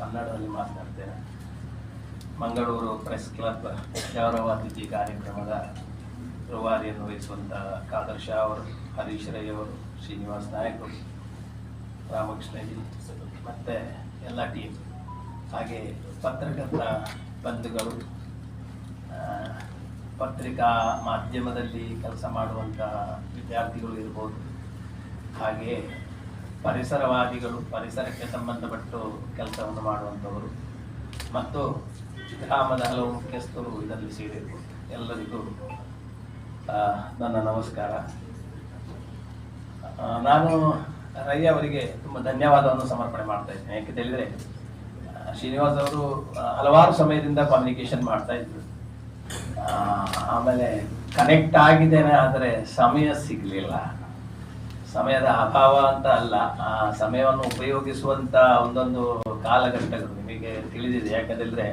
ಕನ್ನಡದಲ್ಲಿ ಮಾತನಾಡ್ತೇನೆ. Mangaluru press club ಗೌರವ ಅತಿಥಿ ಕಾರ್ಯಕ್ರಮದ ರೂವಾರಿಯನ್ನು ವಹಿಸುವಂತಹ ಕಾದರ್ ಶಾ ಅವರು ಹರೀಶ್ ರೈ ಅವರು ಶ್ರೀನಿವಾಸ್ ನಾಯಕ್ ಅವರು, ಮತ್ತು ಎಲ್ಲ ಟೀಮ್ ಹಾಗೆ ಪತ್ರಕರ್ತ ಬಂಧುಗಳು ಪತ್ರಿಕಾ ಮಾಧ್ಯಮದಲ್ಲಿ ಕೆಲಸ ಮಾಡುವಂಥ ವಿದ್ಯಾರ್ಥಿಗಳು ಇರ್ಬೋದು. ಹಾಗೆ ಪರಿಸರವಾದಿಗಳು, ಪರಿಸರಕ್ಕೆ ಸಂಬಂಧಪಟ್ಟು ಕೆಲಸವನ್ನು ಮಾಡುವಂಥವರು. ಮತ್ತು ಗ್ರಾಮದ ಹಲವು ಮುಖ್ಯಸ್ಥರು ಇದರಲ್ಲಿ ಸೇರಿದರು. ಎಲ್ಲರಿಗೂ ನನ್ನ ನಮಸ್ಕಾರ. ನಾನು ರೈ ಅವರಿಗೆ ತುಂಬ ಧನ್ಯವಾದವನ್ನು ಸಮರ್ಪಣೆ ಮಾಡ್ತಾ ಇದ್ದೇನೆ. ಯಾಕೆ ಹೇಳಿದರೆ ಶ್ರೀನಿವಾಸ್ ಅವರು ಹಲವಾರು ಸಮಯದಿಂದ ಕಮ್ಯುನಿಕೇಶನ್ ಮಾಡ್ತಾ ಇದ್ರು. ಆಮೇಲೆ ಕನೆಕ್ಟ್ ಆಗಿದ್ದೇನೆ, ಆದರೆ ಸಮಯ ಸಿಗಲಿಲ್ಲ. ಸಮಯದ ಅಭಾವ ಅಂತ ಅಲ್ಲ, ಆ ಸಮಯವನ್ನು ಉಪಯೋಗಿಸುವಂತ ಒಂದೊಂದು ಕಾಲಘಟ್ಟಗಳು ನಿಮಗೆ ತಿಳಿದಿದೆ. ಯಾಕಂದ್ರೆ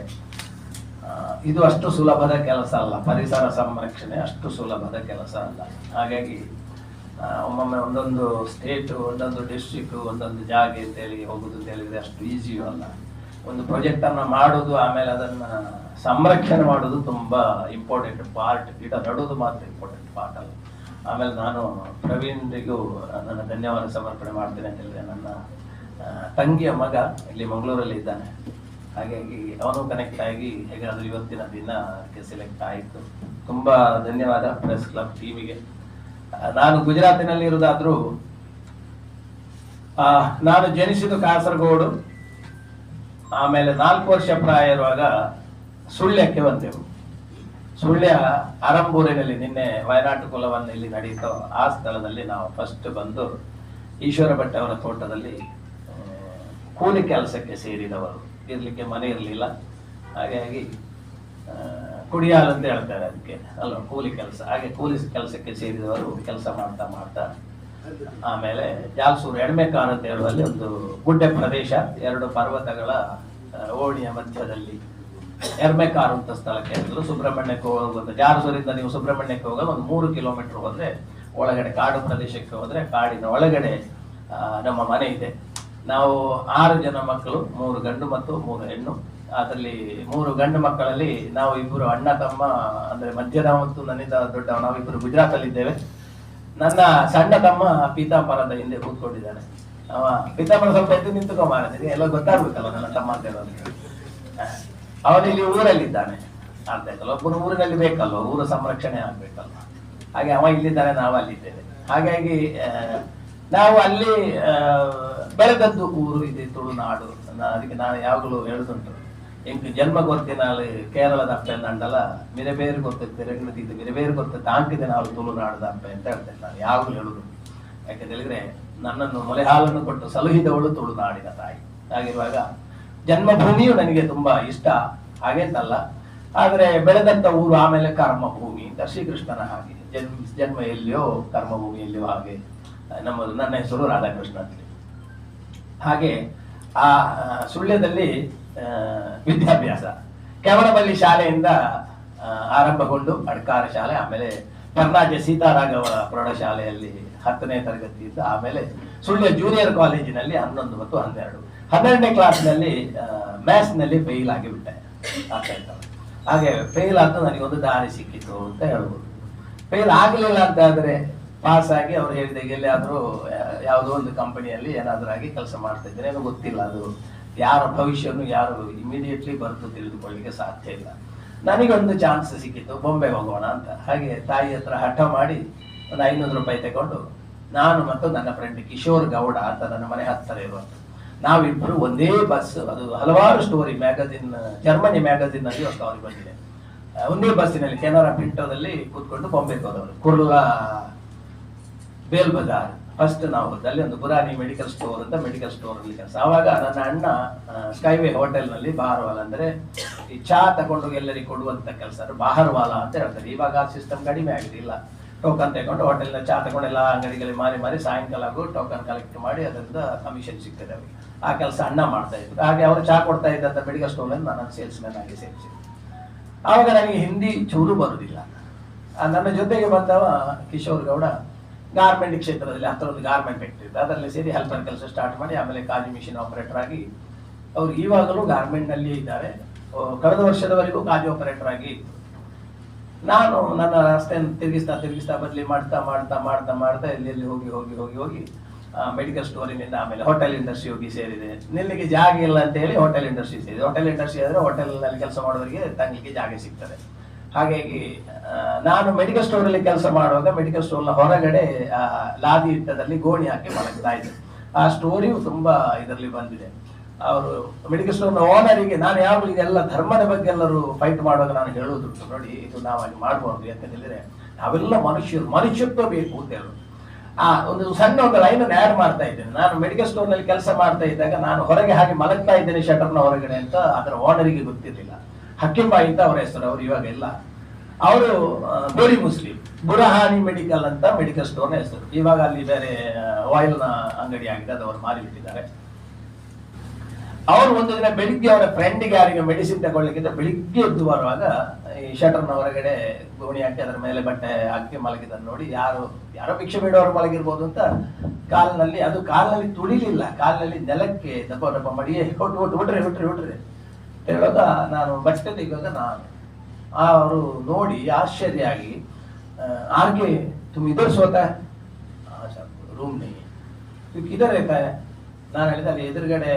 ಇದು ಅಷ್ಟು ಸುಲಭದ ಕೆಲಸ ಅಲ್ಲ. ಪರಿಸರ ಸಂರಕ್ಷಣೆ ಅಷ್ಟು ಸುಲಭದ ಕೆಲಸ ಅಲ್ಲ. ಹಾಗಾಗಿ ಒಮ್ಮೊಮ್ಮೆ ಒಂದೊಂದು ಸ್ಟೇಟ್ ಒಂದೊಂದು ಡಿಸ್ಟ್ರಿಕ್ಟ್ ಒಂದೊಂದು ಜಾಗ ಅಂತೇಳಿ ಹೋಗುದು ಅಂತ ಹೇಳಿದ್ರೆ ಅಷ್ಟು ಈಸಿಯೂ ಅಲ್ಲ. ಒಂದು ಪ್ರಾಜೆಕ್ಟ್ ಅನ್ನ ಮಾಡುದು, ಆಮೇಲೆ ಅದನ್ನ ಸಂರಕ್ಷಣೆ ಮಾಡುದು ತುಂಬಾ ಇಂಪಾರ್ಟೆಂಟ್ ಪಾರ್ಟ್ ಗಿಡ ನಡೋದು ಮಾತ್ರ ಇಂಪಾರ್ಟೆಂಟ್ ಪಾರ್ಟ್ ಅಲ್ಲ. ಆಮೇಲೆ ನಾನು ಪ್ರವೀಣ್ರಿಗೂ ನನ್ನ ಧನ್ಯವಾದ ಸಮರ್ಪಣೆ ಮಾಡ್ತೇನೆ ಅಂತ ಹೇಳಿದ್ರೆ ನನ್ನ ತಂಗಿಯ ಮಗ ಇಲ್ಲಿ ಮಂಗಳೂರಲ್ಲಿ ಇದ್ದಾನೆ. ಹಾಗಾಗಿ ಅವನು ಕನೆಕ್ಟ್ ಆಗಿ ಹೇಗಾದರೂ ಇವತ್ತಿನ ದಿನಕ್ಕೆ ಸೆಲೆಕ್ಟ್ ಆಯಿತು. ತುಂಬ ಧನ್ಯವಾದ ಪ್ರೆಸ್ ಕ್ಲಬ್ ಟೀಮಿಗೆ ನಾನು ಗುಜರಾತಿನಲ್ಲಿ ಇರುವುದಾದ್ರೂ ಆ, ನಾನು ಜನಿಸಿದ್ದು ಕಾಸರಗೋಡು. ಆಮೇಲೆ ನಾಲ್ಕು ವರ್ಷ ಪ್ರಾಯ ಇರುವಾಗ ಸುಳ್ಯಕ್ಕೆ ಬಂದೆವು. ಸುಳ್ಯ ಅರಂಬೂರಿನಲ್ಲಿ ನಿನ್ನೆ ವಯನಾಟು ಕುಲವನ್ನು ಇಲ್ಲಿ ನಡೆಯಿತು. ಆ ಸ್ಥಳದಲ್ಲಿ ನಾವು ಫಸ್ಟ್ ಬಂದು ಈಶ್ವರ ಭಟ್ ಅವರ ತೋಟದಲ್ಲಿ ಕೂಲಿ ಕೆಲಸಕ್ಕೆ ಸೇರಿದವರು. ಇರಲಿಕ್ಕೆ ಮನೆ ಇರಲಿಲ್ಲ. ಹಾಗಾಗಿ ಕುಡಿಯಾಲ್ ಅಂತ ಹೇಳ್ತಾರೆ ಅದಕ್ಕೆ. ಅಲ್ಲ, ಕೂಲಿ ಕೆಲಸ. ಹಾಗೆ ಕೂಲಿ ಕೆಲಸಕ್ಕೆ ಸೇರಿದವರು ಕೆಲಸ ಮಾಡ್ತಾ ಮಾಡ್ತಾ. ಆಮೇಲೆ ಜಾಲ್ಸೂರು ಎಡಮೆಕಾನ್ ಅಂತ ಹೇಳುವಲ್ಲಿ ಒಂದು ಗುಡ್ಡೆ ಪ್ರದೇಶ, ಎರಡು ಪರ್ವತಗಳ ಓಣಿಯ ಮಧ್ಯದಲ್ಲಿ ಎರ್ಮೆಕಾರ್ ಅಂತ ಸ್ಥಳಕ್ಕೆ ಹೇಳಿದ್ರು ಸುಬ್ರಹ್ಮಣ್ಯಕ್ಕೆ ಹೋಗುವಂತ ಜಾರಸೂರಿಂದ ನೀವು ಸುಬ್ರಹ್ಮಣ್ಯಕ್ಕೆ ಹೋಗೋದು ಒಂದು ಮೂರು ಕಿಲೋಮೀಟರ್ ಹೋದ್ರೆ ಒಳಗಡೆ ಕಾಡು ಪ್ರದೇಶಕ್ಕೆ ಹೋದ್ರೆ ಕಾಡಿನ ಒಳಗಡೆ ನಮ್ಮ ಮನೆ ಇದೆ. ನಾವು ಆರು ಜನ ಮಕ್ಕಳು, ಮೂರು ಗಂಡು ಮತ್ತು ಮೂರು ಹೆಣ್ಣು. ಅದರಲ್ಲಿ ಮೂರು ಗಂಡು ಮಕ್ಕಳಲ್ಲಿ ನಾವು ಇಬ್ಬರು ಅಣ್ಣ, ತಮ್ಮ, ಅಂದ್ರೆ ಮಧ್ಯದ ಮತ್ತು ನನ್ನಿಂದ ದೊಡ್ಡ ನಾವಿಬ್ಬರು ಗುಜರಾತ್ ಅಲ್ಲಿ ಇದ್ದೇವೆ ನನ್ನ ಸಣ್ಣ ತಮ್ಮ ಪೀತಾಂಬರದ ಹಿಂದೆ ಕೂತ್ಕೊಂಡಿದ್ದಾನೆ. ಅವ ಪೀತಾಂಬರ ಸ್ವಲ್ಪ ಎದ್ದು ನಿಂತುಕೊ ಮಾರನಿಗೆ ಎಲ್ಲ ಗೊತ್ತಾಗ್ಬೇಕಲ್ಲ ನನ್ನ ತಮ್ಮ ಅಂತ ಹೇಳೋದು. ಅವನು ಇಲ್ಲಿ ಊರಲ್ಲಿದ್ದಾನೆ. ಅರ್ಥ ಆಯ್ತಲ್ಲ ಒಬ್ಬರು ಊರಿನಲ್ಲಿ ಬೇಕಲ್ವ? ಊರ ಸಂರಕ್ಷಣೆ ಆಗ್ಬೇಕಲ್ಲ ಹಾಗೆ ಅವ ಇಲ್ಲಿದ್ದಾನೆ, ನಾವು ಅಲ್ಲಿದ್ದೇವೆ. ಹಾಗಾಗಿ ನಾವು ಅಲ್ಲಿ ಬೆಳೆದದ್ದು ಊರು, ಇದೆ ತುಳುನಾಡು. ಅದಕ್ಕೆ ನಾನು ಯಾವಾಗಲೂ ಹೇಳುದುಂಟು. ಎಂಕ್ ಜನ್ಮ ಗೊತ್ತಿನಾಳು ಕೇರಳದ ಅಪ್ಪ ನಂಡಲ ಮಿರಬೇರು ಇದು, ಬೇರೆ ಬೇರೆ ಗೊತ್ತೈತೆ ತಾಂಕಿದೆ ನಾವು ತುಳುನಾಡದ ಅಪ್ಪ ಅಂತ ಹೇಳ್ತೇನೆ ನಾನು, ಯಾವಾಗಲೂ ಹೇಳುದು. ಯಾಕಂತ ಹೇಳಿದ್ರೆ ನನ್ನನ್ನು ಮೊಲೆ ಹಾಲನ್ನು ಕೊಟ್ಟು ಸಲುಹಿದವಳು ತುಳುನಾಡಿನ ತಾಯಿ. ಹಾಗಿರುವಾಗ ಜನ್ಮಭೂಮಿಯು ನನಗೆ ತುಂಬಾ ಇಷ್ಟ. ಹಾಗೆಂತಲ್ಲ ಆದರೆ ಬೆಳೆದಂತ ಊರು ಆಮೇಲೆ ಕರ್ಮಭೂಮಿ ಅಂತ ಶ್ರೀಕೃಷ್ಣನ ಹಾಗೆ. ಜನ್ಮ ಜನ್ಮ ಎಲ್ಲಿಯೋ ಕರ್ಮಭೂಮಿ ಹಾಗೆ. ನಮ್ಮದು ನನ್ನ ಹೆಸರು ರಾಧಾಕೃಷ್ಣ ಅಂತ ಹಾಗೆ ಆ ಸುಳ್ಯದಲ್ಲಿ ವಿದ್ಯಾಭ್ಯಾಸ. ಕೆವರಬಲ್ಲಿ ಶಾಲೆಯಿಂದ ಆರಂಭಗೊಂಡು ಅಡ್ಕಾರ ಶಾಲೆ, ಆಮೇಲೆ ಕರ್ನಾಟಕ ಸೀತಾರಾಘವ ಪ್ರೌಢಶಾಲೆಯಲ್ಲಿ ಹತ್ತನೇ ತರಗತಿ ತರಗತಿಯಿಂದ ಆಮೇಲೆ ಸುಳ್ಯ ಜೂನಿಯರ್ ಕಾಲೇಜಿನಲ್ಲಿ ಹನ್ನೊಂದು ಮತ್ತು ಹನ್ನೆರಡು. ಹನ್ನೆರಡನೇ ಕ್ಲಾಸ್ನಲ್ಲಿ ಮ್ಯಾಥ್ಸ್ನಲ್ಲಿ ಫೇಲ್ ಆಗಿಬಿಟ್ಟೆ. ಹಾಗೆ ಫೇಲ್ ಅಂತ ನನಗೊಂದು ದಾರಿ ಸಿಕ್ಕಿತ್ತು ಅಂತ ಹೇಳ್ಬೋದು. ಫೇಲ್ ಆಗಲಿಲ್ಲ ಅಂತ ಆದರೆ ಪಾಸ್ ಆಗಿ ಅವ್ರು ಹೇಳಿದ ಎಲ್ಲಿಯಾದ್ರೂ ಯಾವುದೋ ಒಂದು ಕಂಪನಿಯಲ್ಲಿ ಏನಾದ್ರೂ ಆಗಿ ಕೆಲಸ ಮಾಡ್ತಾ ಇದ್ರೆ ಏನೋ ಗೊತ್ತಿಲ್ಲ. ಅದು ಯಾರ ಭವಿಷ್ಯನು ಯಾರು ಇಮಿಡಿಯೇಟ್ಲಿ ಬರೆದು ತಿಳಿದುಕೊಳ್ಳಿಕ್ಕೆ ಸಾಧ್ಯ ಇಲ್ಲ. ನನಗೊಂದು ಚಾನ್ಸ್ ಸಿಕ್ಕಿತ್ತು ಬೊಂಬೆ ಹೋಗೋಣ ಅಂತ. ಹಾಗೆ ತಾಯಿ ಹತ್ರ ಹಠ ಮಾಡಿ ಒಂದು ಐನೂರು ರೂಪಾಯಿ ತಗೊಂಡು ನಾನು ಮತ್ತು ನನ್ನ ಫ್ರೆಂಡ್ ಕಿಶೋರ್ ಗೌಡ ಅಂತ ನನ್ನ ಮನೆ ಹತ್ತಿರ ಇರುವಂತ ನಾವಿಬ್ರು ಒಂದೇ ಬಸ್ ಅದು ಹಲವಾರು ಸ್ಟೋರಿ ಮ್ಯಾಗಜಿನ್ ಜರ್ಮನಿ ಮ್ಯಾಗಜಿನ್ ಅಲ್ಲಿ ಒಂದು ಸ್ಟೋರಿ ಬಂದಿದೆ. ಒಂದೇ ಬಸ್ಸಿನಲ್ಲಿ ಕೆನರಾ ಪಿಂಟೋದಲ್ಲಿ ಕೂತ್ಕೊಂಡು ಬಾಂಬೆಗೆ ಹೋದವರು. ಕುರ್ಲಾ ಬೇಲ್ ಬಜಾರ್ ಫಸ್ಟ್ ನಾವು ಹೋದಲ್ಲಿ ಒಂದು ಬುರಾನಿ ಮೆಡಿಕಲ್ ಸ್ಟೋರ್ ಅಂತ ಮೆಡಿಕಲ್ ಸ್ಟೋರ್ ಅಲ್ಲಿ ಕೆಲಸ. ಆವಾಗ ನನ್ನ ಅಣ್ಣ ಸ್ಕೈವೇ ಹೋಟೆಲ್ನಲ್ಲಿ ಬಾಹರ್ವಾಲ ಅಂದ್ರೆ ಈ ಚಾ ತಗೊಂಡು ಎಲ್ಲರಿಗೆ ಕೊಡುವಂತ ಕೆಲಸ ಬಾಹರ್ವಾಲ ಅಂತ ಹೇಳ್ತಾರೆ. ಇವಾಗ ಆ ಸಿಸ್ಟಮ್ ಕಡಿಮೆ ಆಗಿದೆ ಟೋಕನ್ ತಗೊಂಡು ಹೋಟೆಲ್ನ ಚಾ ತಗೊಂಡು ಎಲ್ಲ ಅಂಗಡಿಗಳಿಗೆ ಮಾರಿ ಮಾರಿ ಸಾಯಂಕಾಲ ಟೋಕನ್ ಕಲೆಕ್ಟ್ ಮಾಡಿ ಅದರಿಂದ ಕಮಿಷನ್ ಸಿಗ್ತದೆ ಅವರಿಗೆ. ಆ ಕೆಲಸ ಅಣ್ಣ ಮಾಡ್ತಾ ಇದ್ರು. ಹಾಗೆ ಅವರು ಚಾ ಕೊಡ್ತಾ ಇದ್ದಂಥ ಮೆಡಿಕಲ್ ಸ್ಟೋರ್ನಲ್ಲಿ ನಾನು ಸೇಲ್ಸ್ ಮ್ಯಾನ್ ಆಗಿ ಸೇರಿಸಿದೆ ಆವಾಗ ನನಗೆ ಹಿಂದಿ ಚೂರು ಬರುವುದಿಲ್ಲ ನನ್ನ ಜೊತೆಗೆ ಬಂದವ ಕಿಶೋರ್ ಗೌಡ ಗಾರ್ಮೆಂಟ್ ಕ್ಷೇತ್ರದಲ್ಲಿ ಹತ್ರ ಒಂದು ಗಾರ್ಮೆಂಟ್ ಫ್ಯಾಕ್ಟ್ರಿ ಇತ್ತು ಅದರಲ್ಲಿ ಸೇರಿ ಹೆಲ್ಪರ್ ಕೆಲಸ ಸ್ಟಾರ್ಟ್ ಮಾಡಿ ಆಮೇಲೆ ಕಾಜಿ ಮಿಷಿನ್ ಆಪರೇಟರ್ ಆಗಿ ಅವರು ಈವಾಗಲೂ ಗಾರ್ಮೆಂಟ್ನಲ್ಲಿ ಇದ್ದಾರೆ. ಕಳೆದ ವರ್ಷದವರೆಗೂ ಕಾಜು ಆಪರೇಟರ್ ಆಗಿ. ನಾನು ನನ್ನ ರಸ್ತೆಯನ್ನು ತಿರುಗಿಸ್ತಾ ತಿರುಗಿಸ್ತಾ ಬದಲಿ ಮಾಡ್ತಾ ಮಾಡ್ತಾ ಮಾಡ್ತಾ ಮಾಡ್ತಾ ಇಲ್ಲಿ ಹೋಗಿ ಹೋಗಿ ಹೋಗಿ ಹೋಗಿ ಮೆಡಿಕಲ್ ಸ್ಟೋರಿನಿಂದ ಆಮೇಲೆ ಹೋಟೆಲ್ ಇಂಡಸ್ಟ್ರಿ ಹೋಗಿ ಸೇರಿದೆ. ನಿಲ್ಲಿಗೆ ಜಾಗ ಇಲ್ಲ ಅಂತ ಹೇಳಿ ಹೋಟೆಲ್ ಇಂಡಸ್ಟ್ರಿ ಸೇರಿದೆ. ಹೋಟೆಲ್ ಇಂಡಸ್ಟ್ರಿ ಆದರೆ ಹೋಟೆಲ್ನಲ್ಲಿ ಕೆಲಸ ಮಾಡೋರಿಗೆ ತಂಗಲಿಕ್ಕೆ ಜಾಗ ಸಿಗ್ತದೆ. ಹಾಗಾಗಿ ನಾನು ಮೆಡಿಕಲ್ ಸ್ಟೋರಲ್ಲಿ ಕೆಲಸ ಮಾಡುವಾಗ ಮೆಡಿಕಲ್ ಸ್ಟೋರ್ನ ಹೊರಗಡೆ ಲಾದಿ ಇಟ್ಟದಲ್ಲಿ ಗೋಣಿ ಹಾಕಿ ಮಲಗ್ತಾ ಇದ್ದೆ. ಆ ಸ್ಟೋರಿಯು ತುಂಬಾ ಇದರಲ್ಲಿ ಬಂದಿದೆ. ಅವರು ಮೆಡಿಕಲ್ ಸ್ಟೋರ್ನ ಓನರಿಗೆ ನಾನು ಯಾವಾಗಲೂ ಇದೆಲ್ಲ ಧರ್ಮದ ಬಗ್ಗೆ ಎಲ್ಲರೂ ಫೈಟ್ ಮಾಡುವಾಗ ನಾನು ಹೇಳುವುದು ನೋಡಿ, ಇದು ನಾವು ಅಲ್ಲಿ ಮಾಡಬಹುದು ಯಾಕಂತ ಹೇಳಿದ್ರೆ, ನಾವೆಲ್ಲ ಮನುಷ್ಯರು, ಮನುಷ್ಯತ್ವ ಬೇಕು ಅಂತ ಹೇಳುದು. ಆ, ಒಂದು ಸಣ್ಣ ಒಂದು ಲೈನ್ ಆ್ಯಡ್ ಮಾಡ್ತಾ ಇದ್ದೇನೆ. ನಾನು ಮೆಡಿಕಲ್ ಸ್ಟೋರ್ನಲ್ಲಿ ಕೆಲಸ ಮಾಡ್ತಾ ಇದ್ದಾಗ ನಾನು ಹೊರಗೆ ಹಾಗೆ ಮಲಗ್ತಾ ಇದ್ದೇನೆ ಶಟರ್ನ ಹೊರಗಡೆ ಅಂತ ಅದರ ಓನರಿಗೆ ಗೊತ್ತಿರಲಿಲ್ಲ. ಹಕ್ಕಿಂಬಾಯಿ ಅಂತ ಅವರ ಹೆಸರು, ಅವರು ಇವಾಗ ಇಲ್ಲ. ಅವರು ಗೋರಿ ಮುಸ್ಲಿಂ ಬುರಹಾನಿ ಮೆಡಿಕಲ್ ಅಂತ ಮೆಡಿಕಲ್ ಸ್ಟೋರ್ನ ಹೆಸರು. ಇವಾಗ ಅಲ್ಲಿ ಬೇರೆ ಆಯಿಲ್ನ ಅಂಗಡಿ ಆಗಿದೆ, ಅದು ಅವರು ಮಾರಿಬಿಟ್ಟಿದ್ದಾರೆ. ಅವರು ಒಂದು ದಿನ ಬೆಳಿಗ್ಗೆ ಅವರ ಫ್ರೆಂಡ್ಗೆ ಯಾರಿಗೆ ಮೆಡಿಸಿನ್ ತಗೊಳ್ಳಿಕ್ಕಿಂತ ಬೆಳಿಗ್ಗೆ ಎದ್ದು ಬರುವಾಗ ಈ ಶಟರ್ನ ಹೊರಗಡೆ ಗೋಣಿ ಹಾಕಿ ಅದರ ಮೇಲೆ ಬಟ್ಟೆ ಹಾಕಿ ಮಲಗಿದನ್ನು ನೋಡಿ, ಯಾರು, ಯಾರೋ ಭಿಕ್ಷೆ ಬೇಡವರು ಮಲಗಿರ್ಬೋದು ಅಂತ ಕಾಲಿನಲ್ಲಿ, ಅದು ಕಾಲಿನಲ್ಲಿ ತುಳಿಲಿಲ್ಲ, ಕಾಲಿನಲ್ಲಿ ನೆಲಕ್ಕೆ ದಪ್ಪ ದಪ್ಪ ಮಡಿಯೇ ಹೊಟ್ಟು ಹೊಟ್ಟು ಬಿಡ್ರಿ ಹುಟ್ರಿ ಹುಟ್ರಿ ಹೇಳುವಾಗ ನಾನು ಬಟ್ಟೆ ತೆಗೆಯುವಾಗ ನಾನು ಅವರು ನೋಡಿ ಆಶ್ಚರ್ಯ ಆಗಿ ಆರ್ಗೆ ತುಂಬ ಸೋತ? ರೂಮ್ ನೀ. ಇದರ ನಾನು ಅಲ್ಲಿ ಎದುರುಗಡೆ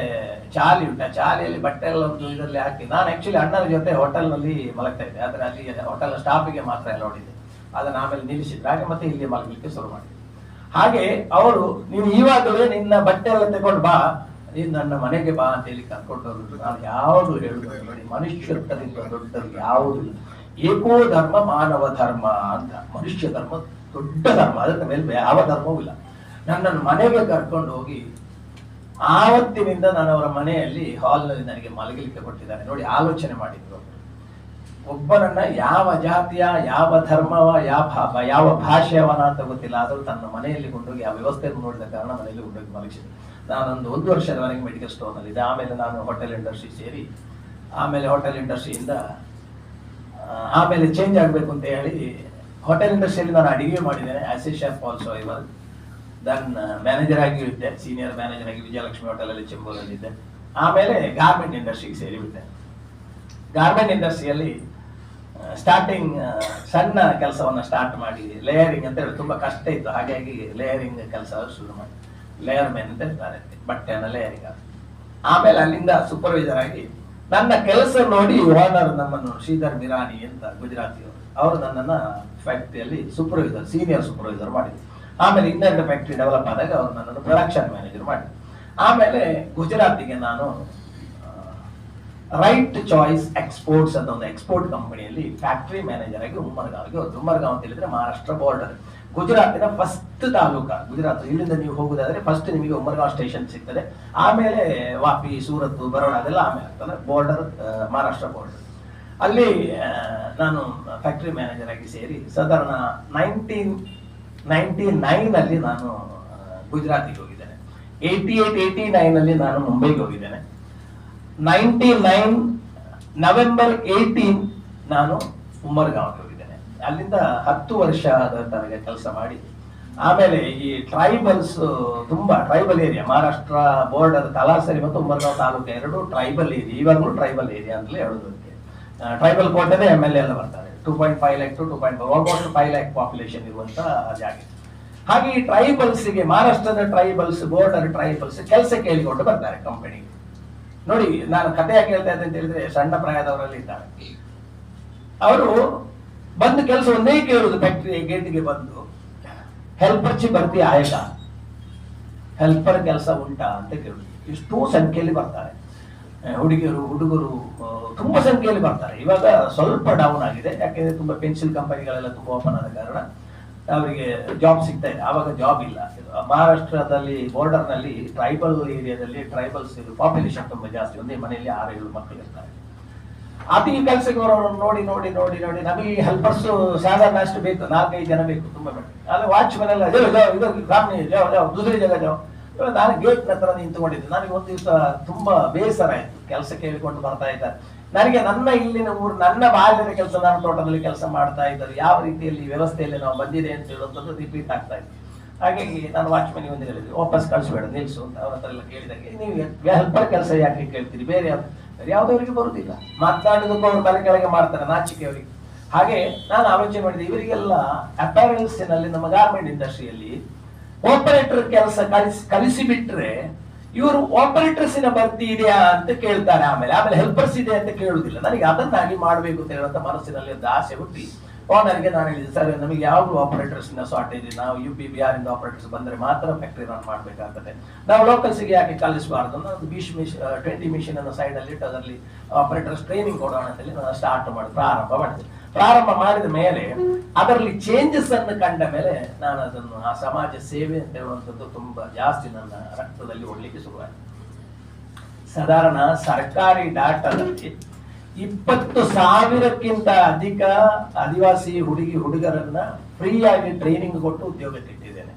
ಚಾಲಿ ಆ ಚಾಲಿಯಲ್ಲಿ ಬಟ್ಟೆ ಎಲ್ಲ ಇದರಲ್ಲಿ ಹಾಕಿ, ನಾನು ಆ್ಯಕ್ಚುಲಿ ಅಣ್ಣನ ಜೊತೆ ಹೋಟೆಲ್ನಲ್ಲಿ ಮಲಗ್ತಾ ಇದ್ದೆ. ಆದರೆ ಅಲ್ಲಿ ಹೋಟೆಲ್ ಸ್ಟಾಫಿಗೆ ಮಾತ್ರ ಎಲ್ಲ ನೋಡಿದ್ದೆ. ಅದನ್ನು ಆಮೇಲೆ ನಿಲ್ಲಿಸಿದ್ರು. ಹಾಗೆ ಮತ್ತೆ ಇಲ್ಲಿ ಮಲಗಲಿಕ್ಕೆ ಶುರು ಮಾಡಿ ಹಾಗೆ ಅವರು ನೀವು ಇವಾಗಲೇ ನಿನ್ನ ಬಟ್ಟೆ ಎಲ್ಲ ತಗೊಂಡು ಬಾ. ನೀನು ನನ್ನ ಮನೆಗೆ ಬಾ ಅಂತ ಹೇಳಿ ಕರ್ಕೊಂಡು ಹೋಗಿದ್ರು ನಾನು ಯಾವುದು ಹೇಳುದು ನೋಡಿ ಮನುಷ್ಯತ್ವದಿಂದ ದೊಡ್ಡದು ಯಾವುದು ಏಕೋ ಧರ್ಮ ಮಾನವ ಧರ್ಮ ಅಂತ. ಮನುಷ್ಯ ಧರ್ಮ ದೊಡ್ಡ ಧರ್ಮ. ಅದಕ್ಕೆ ಮೇಲೆ ಯಾವ ಧರ್ಮವೂ ಇಲ್ಲ. ನನ್ನನ್ನು ಮನೆಗೆ ಕರ್ಕೊಂಡು ಹೋಗಿ ಆವತ್ತಿನಿಂದ ನಾನು ಅವರ ಮನೆಯಲ್ಲಿ ಹಾಲ್ನಲ್ಲಿ ನನಗೆ ಮಲಗಲಿಕ್ಕೆ ಕೊಟ್ಟಿದ್ದಾರೆ ನೋಡಿ, ಆಲೋಚನೆ ಮಾಡಿದ್ರು. ಒಬ್ಬನನ್ನ ಯಾವ ಜಾತಿಯ, ಯಾವ ಧರ್ಮವ, ಯಾವ ಯಾವ ಭಾಷೆಯವನ ಅಂತ ಗೊತ್ತಿಲ್ಲ. ಆದರೂ ತನ್ನ ಮನೆಯಲ್ಲಿ ಕೊಂಡೋಗಿ ಆ ವ್ಯವಸ್ಥೆಯನ್ನು ನೋಡಿದ ಕಾರಣ ಮನೆಯಲ್ಲಿ ಕೊಂಡೋಗಿ ಮಲಗಿಸಿದೆ ನಾನೊಂದು ಒಂದು ವರ್ಷದವರೆಗೆ ಮೆಡಿಕಲ್ ಸ್ಟೋರ್ನಲ್ಲಿದ್ದೆ ಆಮೇಲೆ ನಾನು ಹೋಟೆಲ್ ಇಂಡಸ್ಟ್ರಿ ಸೇರಿ, ಆಮೇಲೆ ಹೋಟೆಲ್ ಇಂಡಸ್ಟ್ರಿಯಿಂದ ಆಮೇಲೆ ಚೇಂಜ್ ಆಗಬೇಕು ಅಂತ ಹೇಳಿ ಹೋಟೆಲ್ ಇಂಡಸ್ಟ್ರಿಯಲ್ಲಿ ನಾನು ಅಡಿಗೆ ಮಾಡಿದ್ದೇನೆ. As a chef also I then manager ಆಗಿ ಇದ್ದೆ ಸೀನಿಯರ್ ಮ್ಯಾನೇಜರ್ ಆಗಿ ವಿಜಯಲಕ್ಷ್ಮಿ ಹೋಟೆಲಲ್ಲಿ ಚೆಂಬೂರಲ್ಲಿ ಇದ್ದೆ ಆಮೇಲೆ ಗಾರ್ಮೆಂಟ್ ಇಂಡಸ್ಟ್ರಿಗೆ ಸೇರಿಬಿಟ್ಟೆ. ಗಾರ್ಮೆಂಟ್ ಇಂಡಸ್ಟ್ರಿಯಲ್ಲಿ ಸ್ಟಾರ್ಟಿಂಗ್ ಸಣ್ಣ ಕೆಲಸವನ್ನು ಸ್ಟಾರ್ಟ್ ಮಾಡಿ ಲೇಯರಿಂಗ್ ಅಂತ ಹೇಳಿ ತುಂಬ ಕಷ್ಟ ಇತ್ತು. ಹಾಗಾಗಿ ಲೇಯರಿಂಗ್ ಕೆಲಸ ಶುರು ಮಾಡಿ. ಲೇಯರ್ ಮೆನ್ ಅಂತ ಇರ್ತಾರೆ. ಬಟ್ಟೆಯನ್ನು ಲೇಯರಿಂಗ್ ಆಮೇಲೆ ಅಲ್ಲಿಂದ ಸೂಪರ್ವೈಸರ್ ಆಗಿ ನನ್ನ ಕೆಲಸ ನೋಡಿ ಓನರ್ ನಮ್ಮನ್ನು ಶ್ರೀಧರ್ ಮಿರಾಣಿ ಅಂತ ಗುಜರಾತಿಯವರು. ಅವರು ನನ್ನನ್ನು ಫ್ಯಾಕ್ಟ್ರಿಯಲ್ಲಿ ಸೂಪರ್ವೈಸರ್ ಸೀನಿಯರ್ ಸೂಪರ್ವೈಸರ್ ಮಾಡಿದ್ರು. ಆಮೇಲೆ ಇನ್ನೆರಡು ಫ್ಯಾಕ್ಟ್ರಿ ಡೆವಲಪ್ ಆದಾಗ ಅವರು ನನ್ನನ್ನು ಪ್ರೊಡಕ್ಷನ್ ಮ್ಯಾನೇಜರ್ ಮಾಡಿ. ಆಮೇಲೆ ಗುಜರಾತಿಗೆ ನಾನು ರೈಟ್ ಚಾಯ್ಸ್ ಎಕ್ಸ್ಪೋರ್ಟ್ಸ್ ಅಂತ ಒಂದು ಎಕ್ಸ್ಪೋರ್ಟ್ ಕಂಪನಿಯಲ್ಲಿ ಫ್ಯಾಕ್ಟರಿ ಮ್ಯಾನೇಜರ್ ಆಗಿ ಉಮ್ಮರ್ಗಾವ್ಗೆ ಹೋದ್ರು ಉಮ್ಮರ್ಗಾವ್ ಅಂತ ಹೇಳಿದ್ರೆ ಮಹಾರಾಷ್ಟ್ರ ಬಾರ್ಡರ್ ಗುಜರಾತಿನ ಫಸ್ಟ್ ತಾಲೂಕ, ಗುಜರಾತ್ ಇಲ್ಲಿಂದ ನೀವು ಹೋಗುದಾದ್ರೆ ಫಸ್ಟ್ ನಿಮಗೆ ಉಮ್ಮರ್ಗಾವ್ ಸ್ಟೇಷನ್ ಸಿಗ್ತದೆ. ಆಮೇಲೆ ವಾಪಿ, ಸೂರತ್, ಬರೋಡ ಅದೆಲ್ಲ ಆಮೇಲೆ ಆಗ್ತದೆ. ಬಾರ್ಡರ್ ಮಹಾರಾಷ್ಟ್ರ ಬಾರ್ಡರ್ ಅಲ್ಲಿ ನಾನು ಫ್ಯಾಕ್ಟರಿ ಮ್ಯಾನೇಜರ್ ಆಗಿ ಸೇರಿ, ಸಾಧಾರಣ ನೈನ್ಟೀನ್ ನೈನ್ಟಿ ನೈನ್ ಅಲ್ಲಿ ನಾನು ಗುಜರಾತಿಗೆ ಹೋಗಿದ್ದೇನೆ. ಏಯ್ಟಿ ಏಟ್ ಏಯ್ಟಿ ನೈನ್ ಅಲ್ಲಿ ನಾನು ಮುಂಬೈಗೆ ಹೋಗಿದ್ದೇನೆ. ನೈನ್ಟಿ ನೈನ್, ನವೆಂಬರ್ ಏಯ್ಟೀನ್ ನಾನು ಉಮ್ಮರ್ಗಾವ್ಗೆ ಹೋಗಿದ್ದೇನೆ. ಅಲ್ಲಿಂದ ಹತ್ತು ವರ್ಷ ತನಕ ಕೆಲಸ ಮಾಡಿ, ಆಮೇಲೆ ಈ ಟ್ರೈಬಲ್ಸ್ ತುಂಬಾ tribal area Maharashtra border Talasari ಮತ್ತು ಉಮ್ಮರ್ಗಾವ್ ತಾಲೂಕು ಎರಡು ಟ್ರೈಬಲ್ ಏರಿಯಾ ಇವಾಗಲೂ ಟ್ರೈಬಲ್ ಏರಿಯಾ ಅಂತಲೇ ಹೇಳೋದಕ್ಕೆ ಟ್ರೈಬಲ್ ಕೋಟೆನೇ ಎಂ ಎಲ್ ಎಲ್ಲ ಬರ್ತಾರೆ. Two point five lakh to two point almost five lakh population ಇರುವಂತ ಜಾಗ ಹಾಗೆ ಈ ಟ್ರೈಬಲ್ಸ್ಗೆ ಮಹಾರಾಷ್ಟ್ರದ ಟ್ರೈಬಲ್ಸ್ ಬೋರ್ಡರ್ ಟ್ರೈಬಲ್ಸ್ ಕೆಲಸ ಕೇಳಿಕೊಂಡು ಬರ್ತಾರೆ ಕಂಪನಿಗೆ ನೋಡಿ, ನಾನು ಕಥೆ ಯಾಕೆ ಹೇಳ್ತಾ ಇದ್ದೆ ಅಂತ ಹೇಳಿದ್ರೆ, ಸಣ್ಣ ಪ್ರಾಯದವರಲ್ಲಿ ಇದ್ದಾರೆ. ಅವರು ಬಂದು ಕೆಲಸ ಒಂದೇ ಕೇಳುದು ಫ್ಯಾಕ್ಟರಿ ಗೇಟ್ಗೆ ಬಂದು. ಹೆಲ್ಪರ್ ಚಿ ಬರ್ತಿ ಆಯಶ ಹೆಲ್ಪರ್ ಕೆಲಸ ಉಂಟಾ ಅಂತ ಕೇಳುದು. ಇಷ್ಟು ಸಂಖ್ಯೆಯಲ್ಲಿ ಬರ್ತಾರೆ. ಹುಡುಗಿಯರು, ಹುಡುಗರು ತುಂಬ ಸಂಖ್ಯೆಯಲ್ಲಿ ಬರ್ತಾರೆ. ಇವಾಗ ಸ್ವಲ್ಪ ಡೌನ್ ಆಗಿದೆ. ಯಾಕೆಂದ್ರೆ ತುಂಬಾ ಪೆನ್ಸಿಲ್ ಕಂಪನಿಗಳೆಲ್ಲ ತುಂಬ ಓಪನ್ ಆದ ಕಾರಣ ಅವರಿಗೆ ಜಾಬ್ ಸಿಗ್ತಾ ಇದೆ. ಆವಾಗ ಜಾಬ್ ಇಲ್ಲ. ಮಹಾರಾಷ್ಟ್ರದಲ್ಲಿ ಬಾರ್ಡರ್ನಲ್ಲಿ ಟ್ರೈಬಲ್ ಏರಿಯಾದಲ್ಲಿ ಟ್ರೈಬಲ್ಸ್ ಪಾಪ್ಯುಲೇಷನ್ ತುಂಬಾ ಜಾಸ್ತಿ. ಒಂದೇ ಮನೆಯಲ್ಲಿ ಆರು, ಏಳು ಮಕ್ಕಳು ಇರ್ತಾರೆ. ಅತಿ ಕೆಲಸಕ್ಕೆ ನೋಡಿ ನೋಡಿ ನೋಡಿ ನೋಡಿ ನಮಗೆ ಹೆಲ್ಪರ್ಸ್ ಸಾಧಾರಣ ಅಷ್ಟು ಬೇಕು. ನಾಲ್ಕೈದು ಜನ ಬೇಕು. ತುಂಬಾ ಬೇಕು ಅಲ್ಲಿ ವಾಚ್ ಎಲ್ಲ ಜಾವ್ ಜಾವ್ ಇದು ಗ್ರಾಮೀಣ ಜಾವ್ ಜಾವ್ ನಾನು ಗೇಟ್ ಹತ್ರ ನಿಂತುಕೊಂಡಿದ್ದೆ ನನಗೆ ಒಂದು ದಿವಸ ತುಂಬಾ ಬೇಸರ ಆಯ್ತು. ಕೆಲಸ ಕೇಳಿಕೊಂಡು ಬರ್ತಾ ಇದ್ದಾರೆ. ನನಗೆ ನನ್ನ ಇಲ್ಲಿನ ಊರು, ನನ್ನ ಬಾಲ್ಯದ ಕೆಲಸ ನಾನು ತೋಟದಲ್ಲಿ ಕೆಲಸ ಮಾಡ್ತಾ ಇದ್ದಾರೆ. ಯಾವ ರೀತಿಯಲ್ಲಿ ವ್ಯವಸ್ಥೆಯಲ್ಲಿ ನಾವು ಬಂದಿದೆ ಅಂತ ಹೇಳುವಂಥದ್ದು ರಿಪೀಟ್ ಆಗ್ತಾ ಇದೆ. ಹಾಗಾಗಿ ನಾನು ವಾಚ್ಮನ್ ಒಂದು ಹೇಳಿದ್ವಿ ವಾಪಸ್ ಕಳಿಸ್ಬೇಡ, ನಿಲ್ಸು ಅಂತ ಅವ್ರ ಹತ್ರ ಎಲ್ಲ ಕೇಳಿದಾಗೆ. ನೀವು ಹೆಲ್ಪರ್ ಕೆಲಸ ಯಾಕೆ ಕೇಳ್ತೀರಿ? ಬೇರೆ ಯಾವ್ದು? ಯಾವುದವರಿಗೆ ಬರುವುದಿಲ್ಲ ಮಾತನಾಡಿದಕ್ಕೂ ಅವ್ರು ತಲೆ ಕೆಳಗೆ ಮಾಡ್ತಾರೆ, ನಾಚಿಕೆ ಅವರಿಗೆ. ಹಾಗೆ ನಾನು ಆಲೋಚನೆ ಮಾಡಿದೆ, ಇವರಿಗೆಲ್ಲ ಅಪ್ಯಾರಲ್ಸ್ನಲ್ಲಿ ನಮ್ಮ ಗಾರ್ಮೆಂಟ್ ಇಂಡಸ್ಟ್ರಿಯಲ್ಲಿ ಆಪರೇಟರ್ ಕೆಲಸ ಕಲಿಸಿ ಕಲಿಸಿ ಬಿಟ್ರೆ ಇವರು ಆಪರೇಟರ್ಸಿನ ಭರ್ತಿ ಇದೆಯಾ ಅಂತ ಕೇಳ್ತಾರೆ ಆಮೇಲೆ. ಆಮೇಲೆ ಹೆಲ್ಪರ್ಸ್ ಇದೆ ಅಂತ ಕೇಳುದಿಲ್ಲ. ನನಗೆ ಅದನ್ನಾಗಿ ಮಾಡಬೇಕು ಅಂತ ಹೇಳುವಂತ ಮನಸ್ಸಿನಲ್ಲಿ ಒಂದು ಆಸೆ ಹುಟ್ಟಿ. ಓನರ್ಗೆ ನಾನು ಹೇಳಿದೆ, ಸರ್, ನಮಗೆ ಆಪರೇಟರ್ಸ್ನ ಶಾರ್ಟೇಜ್ ನಾವು ಯು ಪಿ ಆರ್ ಇಂದ ಆಪರೇಟರ್ಸ್ ಬಂದ್ರೆ ಮಾತ್ರ ಫ್ಯಾಕ್ಟ್ರಿ ರನ್ ಮಾಡಬೇಕಾಗ್ತದೆ ನಾವು ಲೋಕಲ್ಸ್ಗೆ ಯಾಕೆ ಕಲಿಸಬಾರ್ದು? ಒಂದು ಬೀಶ್ ಮಿಷನ್ ಟ್ವೆಂಟಿ ಮಿಷಿನ್ ಅನ್ನು ಸೈಡ್ ಅಲ್ಲಿ ಇಟ್ಟು ಅದರಲ್ಲಿ ಆಪರೇಟರ್ಸ್ ಟ್ರೈನಿಂಗ್ ಕೊಡೋಣ ಅಂತೇಳಿ ನಾನು ಸ್ಟಾರ್ಟ್ ಮಾಡಿ, ಪ್ರಾರಂಭ ಮಾಡಿದೆ. ಪ್ರಾರಂಭ ಮಾಡಿದ ಮೇಲೆ ಅದರಲ್ಲಿ ಚೇಂಜಸ್ ಅನ್ನು ಕಂಡ ಮೇಲೆ ನಾನು ಅದನ್ನು ಆ ಸಮಾಜ ಸೇವೆ ಅಂತ ಹೇಳುವಂಥದ್ದು ತುಂಬಾ ಜಾಸ್ತಿ ನನ್ನ ರಕ್ತದಲ್ಲಿ ಓಡ್ಲಿಕ್ಕೆ ಶುರುವಾಯಿತು. ಸಾಧಾರಣ ಸರ್ಕಾರಿ ಡಾಟಾದಲ್ಲಿ ಇಪ್ಪತ್ತು ಸಾವಿರಕ್ಕಿಂತ ಅಧಿಕ ಆದಿವಾಸಿ ಹುಡುಗಿ ಹುಡುಗರನ್ನ ಫ್ರೀಯಾಗಿ ಟ್ರೈನಿಂಗ್ ಕೊಟ್ಟು ಉದ್ಯೋಗಕ್ಕೆ ಇಟ್ಟಿದ್ದೇನೆ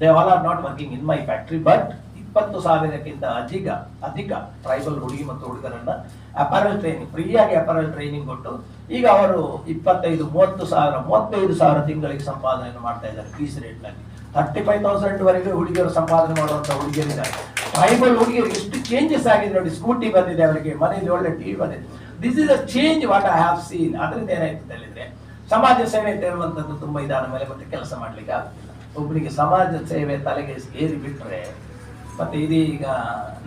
they all are not working in my factory but ಇಪ್ಪತ್ತು ಸಾವಿರಕ್ಕಿಂತ ಅಧಿಕ ಅಧಿಕ ಟ್ರೈಬಲ್ ಹುಡುಗಿ ಮತ್ತು ಹುಡುಗರನ್ನ ಅಪರಲ್ ಟ್ರೈನಿಂಗ್ ಫ್ರೀ ಆಗಿ ಅಪರಲ್ ಟ್ರೈನಿಂಗ್ ಕೊಟ್ಟು ಈಗ ಅವರು ಇಪ್ಪತ್ತೈದು, ಮೂವತ್ತು ಸಾವಿರ, ಮೂವತ್ತೈದು ಸಾವಿರ ತಿಂಗಳಿಗೆ ಸಂಪಾದನೆಯನ್ನು ಮಾಡ್ತಾ ಇದ್ದಾರೆ ಫೀಸ್ ರೇಟ್ನಲ್ಲಿ. ತರ್ಟಿ ಫೈವ್ ತೌಸಂಡ್ ವರೆಗೆ ಹುಡುಗಿಯರು ಸಂಪಾದನೆ ಮಾಡುವಂತ ಹುಡುಗಿಯರಿದ್ದಾರೆ. ಟ್ರೈಬಲ್ ಹುಡುಗಿಯರು ಎಷ್ಟು ಚೇಂಜಸ್ ಆಗಿದೆ ನೋಡಿ ಸ್ಕೂಟಿ ಬಂದಿದೆ ಅವರಿಗೆ ಮನೆಯಲ್ಲಿ ಒಳ್ಳೆ ಟಿವಿ ಬಂದಿದೆ. This is a change what I have seen ಅದರಿಂದ ಏನಾಯ್ತು ಹೇಳಿದ್ರೆ ಸಮಾಜ ಸೇವೆ ಅಂತ ಹೇಳುವಂಥದ್ದು ತುಂಬಾ ಇದಾದ ಮೇಲೆ ಮತ್ತೆ ಕೆಲಸ ಮಾಡ್ಲಿಕ್ಕೆ ಆಗ್ತಿಲ್ಲ ಒಬ್ಬರಿಗೆ ಸಮಾಜ ಸೇವೆ ತಲೆಗೆ ಏರಿ ಬಿಟ್ಟರೆ ಮತ್ತೆ ಇದೀಗ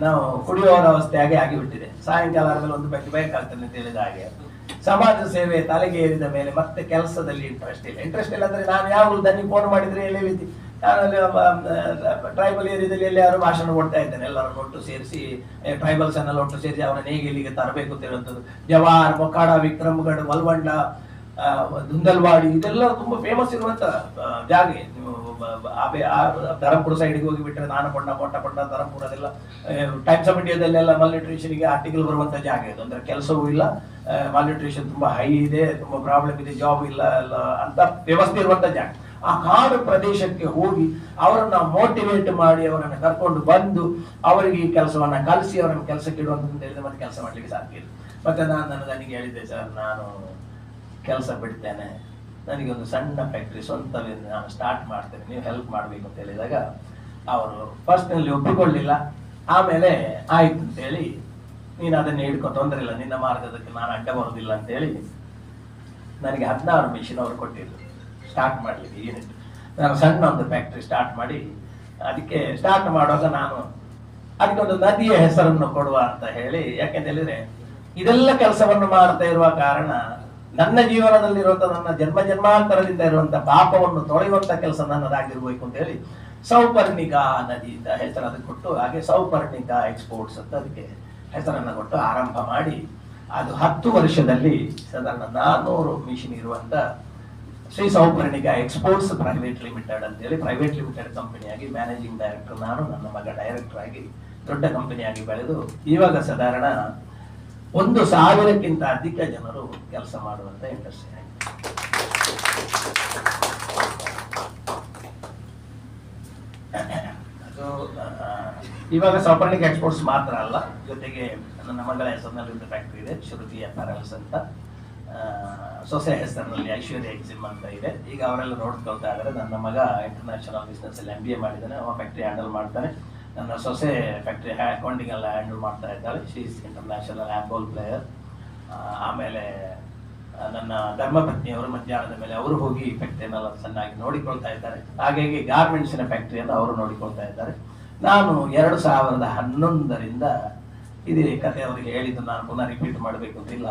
ನಾವು ಕುಡಿಯೋರ ಅವಸ್ಥೆ ಹಾಗೆ ಆಗಿಬಿಟ್ಟಿದೆ. ಸಾಯಂಕಾಲ ಆದ್ಮೇಲೆ ಒಂದು ಬಗ್ಗೆ ಬೇಕಾಗ್ತದೆ ಅಂತ ಹೇಳಿದ ಹಾಗೆ. ಸಮಾಜ ಸೇವೆ ತಲೆಗೆ ಏರಿದ ಮೇಲೆ ಮತ್ತೆ ಕೆಲಸದಲ್ಲಿ ಇಂಟ್ರೆಸ್ಟ್ ಇಲ್ಲ. ಇಂಟ್ರೆಸ್ಟ್ ಇಲ್ಲ ಅಂದ್ರೆ ನಾನು ಯಾವಾಗಲೂ ದನಿ ಫೋನ್ ಮಾಡಿದ್ರೆ ಎಲ್ಲಿ ನಾನು ಟ್ರೈಬಲ್ ಏರಿಯಾದಲ್ಲಿ ಎಲ್ಲಿ ಯಾರು ಭಾಷಣ ಕೊಡ್ತಾ ಇದ್ದೇನೆ. ಎಲ್ಲರನ್ನು ಒಟ್ಟು ಸೇರಿಸಿ ಟ್ರೈಬಲ್ಸ್ ಅನ್ನೆಲ್ಲ ಒಟ್ಟು ಸೇರಿಸಿ ಅವರನ್ನು ಹೇಗೆ ಇಲ್ಲಿಗೆ ತರಬೇಕು ಅಂತ ಹೇಳುವಂಥದ್ದು. ಜವಾರ್ ಮೊಕಾಡ ವಿಕ್ರಮ್ಗಢ ಮಲ್ವಂಡ ದುಂದಲ್ವಾಡಿ ಇದೆಲ್ಲ ತುಂಬಾ ಫೇಮಸ್ ಇರುವಂತ ಜಾಗ ಧರಂಪುರ ಸೈಡ್ಗೆ ಹೋಗಿ ಬಿಟ್ಟರೆ ನಾನಕೊಂಡ ಕೊಟ್ಟಕೊಂಡ ಧರಂಪುರ ಅದೆಲ್ಲ ಟೈಮ್ಸ್ ಆಫ್ ಇಂಡಿಯಾದಲ್ಲೆಲ್ಲ ಗೆ ಆರ್ಟಿಕಲ್ ಬರುವಂತ ಜಾಗ ಇದು. ಅಂದ್ರೆ ಕೆಲಸವೂ ಇಲ್ಲ. ಮಾಲ್ನ್ಯೂಟ್ರಿಷನ್ ತುಂಬಾ ಹೈ ಇದೆ, ತುಂಬಾ ಪ್ರಾಬ್ಲಮ್ ಇದೆ ಜಾಬ್ ಇಲ್ಲ ಅಲ್ಲ ಅಂತ ವ್ಯವಸ್ಥೆ ಇರುವಂತ ಜಾಗ. ಆ ಕಾಡು ಪ್ರದೇಶಕ್ಕೆ ಹೋಗಿ ಅವರನ್ನ ಮೋಟಿವೇಟ್ ಮಾಡಿ ಅವರನ್ನ ಕರ್ಕೊಂಡು ಬಂದು ಅವರಿಗೆ ಈ ಕೆಲಸವನ್ನ ಕಲಿಸಿ, ಅವರನ್ನು ಕೆಲಸಕ್ಕೆ ಇಡುವಂತ ಹೇಳಿದ್ರೆ ಮತ್ತೆ ಕೆಲಸ ಮಾಡ್ಲಿಕ್ಕೆ ಸಾಧ್ಯ ಇಲ್ಲ. ಮತ್ತೆ ನಾನು ನನ್ನ ನನಗೆ ಹೇಳಿದ್ದೆ, ಸರ್, ನಾನು ಕೆಲಸ ಬಿಡ್ತೇನೆ. ನನಗೆ ಒಂದು ಸಣ್ಣ ಫ್ಯಾಕ್ಟ್ರಿ ಸ್ವಂತದಿಂದ ನಾನು ಸ್ಟಾರ್ಟ್ ಮಾಡ್ತೇನೆ. ನೀವು ಹೆಲ್ಪ್ ಮಾಡಬೇಕು ಅಂತ ಹೇಳಿದಾಗ, ಅವರು ಫಸ್ಟ್ನಲ್ಲಿ ಒಪ್ಪಿಕೊಳ್ಳಿಲ್ಲ ಆಮೇಲೆ ಆಯ್ತು ಅಂತ ಹೇಳಿ ನೀನು ಅದನ್ನು ಹಿಡ್ಕೊ, ತೊಂದರೆ ಇಲ್ಲ, ನಿನ್ನ ಮಾರ್ಗದಕ್ಕೆ ನಾನು ಅಡ್ಡ ಬರೋದಿಲ್ಲ ಅಂತ ಹೇಳಿ ನನಗೆ ಹದಿನಾರು ಮಿಷಿನ್ ಅವರು ಕೊಟ್ಟಿದ್ರು. ಸ್ಟಾರ್ಟ್ ಮಾಡಲಿಕ್ಕೆ ಯೂನಿಟ್ ನಾನು ಸಣ್ಣ ಒಂದು ಫ್ಯಾಕ್ಟ್ರಿ ಸ್ಟಾರ್ಟ್ ಮಾಡಿ, ಅದಕ್ಕೆ ಸ್ಟಾರ್ಟ್ ಮಾಡುವಾಗ ನಾನು ಅದಕ್ಕೆ ಒಂದು ನದಿಯ ಹೆಸರನ್ನು ಕೊಡುವ ಅಂತ ಹೇಳಿ ಯಾಕೆಂತ ಇದೆಲ್ಲ ಕೆಲಸವನ್ನು ಮಾಡ್ತಾ ಇರುವ ಕಾರಣ ನನ್ನ ಜೀವನದಲ್ಲಿರುವಂಥ ನನ್ನ ಜನ್ಮ ಜನ್ಮಾಂತರದಿಂದ ಇರುವಂಥ ಪಾಪವನ್ನು ತೊಳೆಯುವಂತ ಕೆಲಸ ನನ್ನದಾಗಿರ್ಬೇಕು ಅಂತ ಹೇಳಿ ಸೌಪರ್ಣಿಕಾ ನದಿ ಅಂತ ಹೆಸರು ಅದಕ್ಕೆ ಕೊಟ್ಟು, ಹಾಗೆ ಸೌಪರ್ಣಿಕಾ ಎಕ್ಸ್ಪೋರ್ಟ್ಸ್ ಅಂತ ಅದಕ್ಕೆ ಹೆಸರನ್ನು ಕೊಟ್ಟು ಆರಂಭ ಮಾಡಿ, ಅದು ಹತ್ತು ವರ್ಷದಲ್ಲಿ ಸಾಧಾರಣ ನಾನ್ನೂರು ಮಿಷಿನ್ ಇರುವಂತ Shri Souparnika exports private limited ಅಂತ ಹೇಳಿ ಪ್ರೈವೇಟ್ ಲಿಮಿಟೆಡ್ ಕಂಪನಿಯಾಗಿ ಮ್ಯಾನೇಜಿಂಗ್ ಡೈರೆಕ್ಟರ್ ನಾನು, ನನ್ನ ಮಗ ಡೈರೆಕ್ಟರ್ ಆಗಿ ದೊಡ್ಡ ಕಂಪನಿಯಾಗಿ ಬೆಳೆದು, ಇವಾಗ ಸಾಧಾರಣ ಒಂದು ಸಾವಿರಕ್ಕಿಂತ ಅಧಿಕ ಜನರು ಕೆಲಸ ಮಾಡುವಂತ ಇಂಡಸ್ಟ್ರಿ ಆಗಿದೆ ಅದು ಆ, ಇವಾಗ ಸೌಪರ್ಣಿಕ ಎಕ್ಸ್ಪೋರ್ಟ್ಸ್ ಮಾತ್ರ ಅಲ್ಲ, ಜೊತೆಗೆ ನನ್ನ ಮಗಳ ಹೆಸರಿನಲ್ಲಿ ಒಂದು ಫ್ಯಾಕ್ಟ್ರಿ ಇದೆ, ಶ್ರುತಿ ಅಪಾರಲ್ಸ್ ಅಂತ. ಸೊಸೆ ಹೆಸರಿನಲ್ಲಿ ಐಶ್ವರ್ಯ ಎಕ್ಸಿಮ್ ಅಂತ ಇದೆ. ಈಗ ಅವರೆಲ್ಲ ನೋಡ್ಕೊಳ್ತಾ ಇದ್ದಾರೆ ನನ್ನ ಮಗ ಇಂಟರ್ನ್ಯಾಷನಲ್ ಬಿಸ್ನೆಸ್ ಅಲ್ಲಿ ಎಂ ಬಿ ಎ ಮಾಡಿದ್ದಾನೆ ಅವ ಫ್ಯಾಕ್ಟ್ರಿ ಹ್ಯಾಂಡಲ್ ಮಾಡ್ತಾನೆ ನನ್ನ ಸೊಸೆ ಫ್ಯಾಕ್ಟ್ರಿ ಅಕೌಂಟಿಂಗ್ ಎಲ್ಲ ಹ್ಯಾಂಡಲ್ ಮಾಡ್ತಾ ಇದ್ದಾಳೆ. She is international apple player ಆಮೇಲೆ ನನ್ನ ಧರ್ಮಪತ್ನಿಯವರು ಮಧ್ಯಾಹ್ನದ ಮೇಲೆ ಅವರು ಹೋಗಿ ಫ್ಯಾಕ್ಟ್ರಿಯನ್ನೆಲ್ಲ ಚೆನ್ನಾಗಿ ನೋಡಿಕೊಳ್ತಾ ಇದ್ದಾರೆ. ಹಾಗಾಗಿ ಗಾರ್ಮೆಂಟ್ಸಿನ ಫ್ಯಾಕ್ಟ್ರಿಯನ್ನು ಅವರು ನೋಡಿಕೊಳ್ತಾ ಇದ್ದಾರೆ. ನಾನು ಎರಡು ಸಾವಿರದ ಹನ್ನೊಂದರಿಂದ ಇದೇ ಕತೆ ಅವರಿಗೆ ಹೇಳಿದ್ದು ನಾನು ಪುನಃ ರಿಪೀಟ್ ಮಾಡಬೇಕು ಅಂತಿಲ್ಲ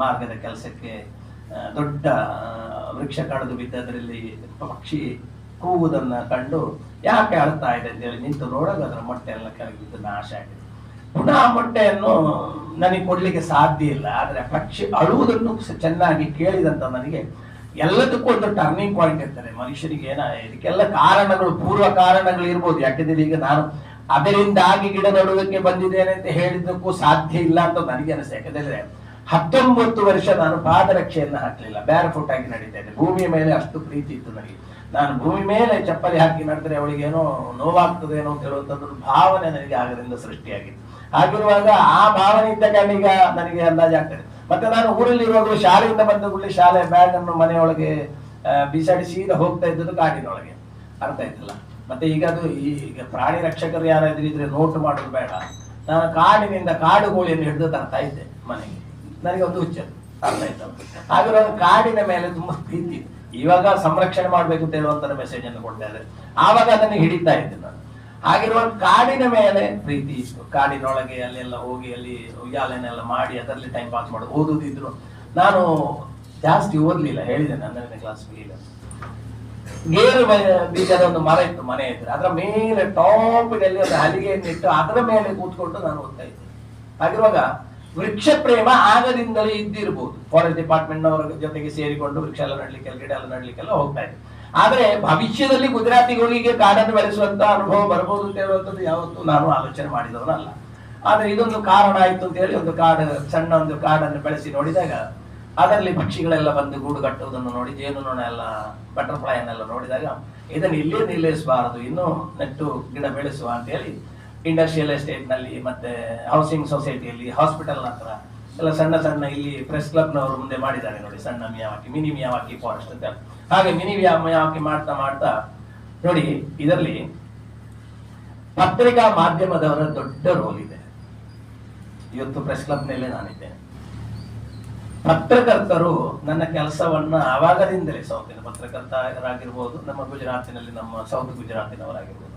ಮಾರ್ಗದ ಕೆಲಸಕ್ಕೆ ದೊಡ್ಡ ವೃಕ್ಷ ಕಡಿದು ಬಿದ್ದದರಲ್ಲಿ ಪಕ್ಷಿ ಕೂಗುವುದನ್ನ ಕಂಡು ಯಾಕೆ ಅಳ್ತಾ ಇದೆ ಅಂತ ಹೇಳಿ ನಿಂತು ನೋಡೋದು ಅದರ ಮೊಟ್ಟೆ ಎಲ್ಲ ಕೆಳಗೆ ಬಿದ್ದು ನಾಶ ಆಗಿದೆ. ಪುನಃ ಮೊಟ್ಟೆಯನ್ನು ನನಗೆ ಕೊಡ್ಲಿಕ್ಕೆ ಸಾಧ್ಯ ಇಲ್ಲ. ಆದರೆ ಪಕ್ಷಿ ಅಳುವುದನ್ನು ಚೆನ್ನಾಗಿ ಕೇಳಿದಂತ ನನಗೆ ಎಲ್ಲದಕ್ಕೂ ಒಂದು ಟರ್ನಿಂಗ್ ಪಾಯಿಂಟ್ ಇರ್ತದೆ. ಮನುಷ್ಯನಿಗೆ ಏನ, ಇದಕ್ಕೆಲ್ಲ ಕಾರಣಗಳು, ಪೂರ್ವ ಕಾರಣಗಳು ಇರ್ಬೋದು. ಯಾಕೆಂದ್ರೆ ಈಗ ನಾನು ಅದರಿಂದಾಗಿ ಗಿಡ ನಡುವಕ್ಕೆ ಬಂದಿದ್ದೇನೆ ಅಂತ ಹೇಳಿದ್ದಕ್ಕೂ ಸಾಧ್ಯ ಇಲ್ಲ ಅಂತ ನನಗೆ ಅನಿಸ್ತು ಯಾಕಂದ್ರೆ ಹತ್ತೊಂಬತ್ತು ವರ್ಷ ನಾನು ಪಾದರಕ್ಷೆಯನ್ನು ಹಾಕಲಿಲ್ಲ. ಬ್ಯಾರ್ ಫುಟ್ ಆಗಿ ನಡೀತಾ ಇದ್ದೆ ಭೂಮಿಯ ಮೇಲೆ ಅಷ್ಟು ಪ್ರೀತಿ ಇತ್ತು ನನಗೆ. ನಾನು ಭೂಮಿ ಮೇಲೆ ಚಪ್ಪಲಿ ಹಾಕಿ ನಡೆದ್ರೆ ಅವಳಿಗೆ ಏನೋ ನೋವಾಗ್ತದೇನೋ ಅಂತ ಹೇಳುವಂಥದ್ದು ಭಾವನೆ ನನಗೆ ಆಗದಿಂದ ಸೃಷ್ಟಿಯಾಗಿತ್ತು ಆಗಿರುವಾಗ ಆ ಭಾವನೆ ಇದ್ದ ಕಾರಣ ನನಗೆ ಅಂದಾಜಾಗ್ತದೆ. ಮತ್ತೆ ನಾನು ಊರಲ್ಲಿ ಇರುವಾಗಲೂ ಶಾಲೆಯಿಂದ ಬಂದ ಕೂಡಲೇ ಶಾಲೆ ಬ್ಯಾಗ್ ಅನ್ನು ಮನೆಯೊಳಗೆ ಬಿಸಾಡಿಸಿ ಹೋಗ್ತಾ ಇದ್ದದ್ದು ಕಾಡಿನೊಳಗೆ ಅರ್ಥ ಆಯ್ತಲ್ಲ ಮತ್ತೆ ಈಗ ಅದು ಈಗ ಪ್ರಾಣಿ ರಕ್ಷಕರು ಯಾರಾದ್ರೂ ಇದ್ರೆ ನೋಟ್ ಮಾಡೋದು ಬೇಡ. ನಾನು ಕಾಡಿನಿಂದ ಕಾಡು ಕೋಳಿಯನ್ನು ಹಿಡಿದು ತರ್ತಾ ಇದ್ದೆ ಮನೆಗೆ. ನನಗೆ ಒಂದು ಹುಚ್ಚು ಅರ್ಥ ಆಯ್ತಲ್ಲ ಹಾಗೆ ಅದು ಕಾಡಿನ ಮೇಲೆ ತುಂಬಾ ಪ್ರೀತಿ. ಇವಾಗ ಸಂರಕ್ಷಣೆ ಮಾಡ್ಬೇಕು ಅಂತ ಹೇಳುವಂತ ಮೆಸೇಜ್ ಅನ್ನು ಕೊಡ್ತಾ ಇದ್ದಾರೆ. ಆವಾಗ ಅದನ್ನು ಹಿಡಿತಾ ಇದ್ದೆ ನಾನು. ಹಾಗಿರುವ ಕಾಡಿನ ಮೇಲೆ ಪ್ರೀತಿ ಇತ್ತು. ಕಾಡಿನೊಳಗೆ ಅಲ್ಲೆಲ್ಲ ಹೋಗಿ ಅಲ್ಲಿ ಉಯ್ಯಾಲೆನೆಲ್ಲ ಮಾಡಿ ಅದರಲ್ಲಿ ಟೈಮ್ ಪಾಸ್ ಮಾಡೋದು ಓದುದಿದ್ರು. ನಾನು ಜಾಸ್ತಿ ಓದ್ಲಿಲ್ಲ, ಹೇಳಿದೆ ಹನ್ನೆರಡನೇ ಕ್ಲಾಸ್ ಇಲ್ಲ ಗೇರು ಬೀಜದ ಒಂದು ಮರ ಇತ್ತು ಮನೆ ಇದ್ರೆ ಅದರ ಮೇಲೆ ಟಾಪಿನಲ್ಲಿ ಒಂದು ಹಲಿಗೆಯನ್ನು ಇಟ್ಟು ಅದರ ಮೇಲೆ ಕೂತ್ಕೊಂಡು ನಾನು ಓದ್ತಾ ಇದ್ದೆ. ಹಾಗಿರುವಾಗ ವೃಕ್ಷ ಪ್ರೇಮ ಆಗದಿಂದಲೇ ಇದ್ದಿರ್ಬೋದು. ಫಾರೆಸ್ಟ್ ಡಿಪಾರ್ಟ್ಮೆಂಟ್ ನವರ ಜೊತೆಗೆ ಸೇರಿಕೊಂಡು ವೃಕ್ಷ ಎಲ್ಲ ನಡ್ಲಿಕ್ಕೆ ಗಿಡ ಎಲ್ಲ ನಡ್ಲಿಕ್ಕೆಲ್ಲ ಹೋಗ್ತಾ ಇದ್ದೆ. ಆದ್ರೆ ಭವಿಷ್ಯದಲ್ಲಿ ಗುಜರಾತಿಗಳಿಗೆ ಕಾಡನ್ನು ಬೆಳೆಸುವಂತ ಅನುಭವ ಬರಬಹುದು ಅಂತ ಹೇಳುವಂಥದ್ದು ಯಾವತ್ತೂ ನಾನು ಆಲೋಚನೆ ಮಾಡಿದವನಲ್ಲ. ಆದ್ರೆ ಇದೊಂದು ಕಾರಣ ಆಯ್ತು ಅಂತ ಹೇಳಿ ಒಂದು ಕಾಡು, ಸಣ್ಣ ಒಂದು ಕಾಡನ್ನು ಬೆಳೆಸಿ ನೋಡಿದಾಗ ಅದರಲ್ಲಿ ಪಕ್ಷಿಗಳೆಲ್ಲ ಬಂದು ಗೂಡು ಕಟ್ಟುವುದನ್ನು ನೋಡಿ ಜೇನುನೊಣ ಎಲ್ಲ ಬಟರ್ಫ್ಲೈ ಅನ್ನೆಲ್ಲ ನೋಡಿದಾಗ ಇದನ್ನು ಇಲ್ಲೇ ನಿಲ್ಲಿಸಬಾರದು, ಇನ್ನು ನೆಟ್ಟು ಗಿಡ ಬೆಳೆಸುವ ಅಂತ ಹೇಳಿ ಇಂಡಸ್ಟ್ರಿಯಲ್ ಎಸ್ಟೇಟ್ನಲ್ಲಿ ಮತ್ತೆ ಹೌಸಿಂಗ್ ಸೊಸೈಟಿಯಲ್ಲಿ ಹಾಸ್ಪಿಟಲ್ ಹತ್ರ ಎಲ್ಲ ಸಣ್ಣ ಸಣ್ಣ ಇಲ್ಲಿ ಪ್ರೆಸ್ ಕ್ಲಬ್ನವರು ಮುಂದೆ ಮಾಡಿದ್ದಾರೆ ನೋಡಿ, ಸಣ್ಣ ಮಿಯಾವಾಕಿ, ಮಿನಿ ಮಿಯಾವಾಕಿ ಫಾರೆಸ್ಟ್ ಅಂತ. ಹಾಗೆ ಮಿನಿ ಮಿಯಾವಾಕಿ ಮಾಡ್ತಾ ಮಾಡ್ತಾ ನೋಡಿ, ಇದರಲ್ಲಿ ಪತ್ರಿಕಾ ಮಾಧ್ಯಮದವರ ದೊಡ್ಡ ರೋಲ್ ಇದೆ. ಇವತ್ತು ಪ್ರೆಸ್ ಕ್ಲಬ್ನಲ್ಲೇ ನಾನಿದ್ದೇನೆ ಪತ್ರಕರ್ತರು ನನ್ನ ಕೆಲಸವನ್ನ ಆವಾಗದಿಂದಲೇ ಸೌತಿನ ಪತ್ರಕರ್ತರಾಗಿರ್ಬೋದು, ನಮ್ಮ ಗುಜರಾತಿನಲ್ಲಿ ನಮ್ಮ ಸೌತ್ ಗುಜರಾತಿನವರಾಗಿರ್ಬೋದು,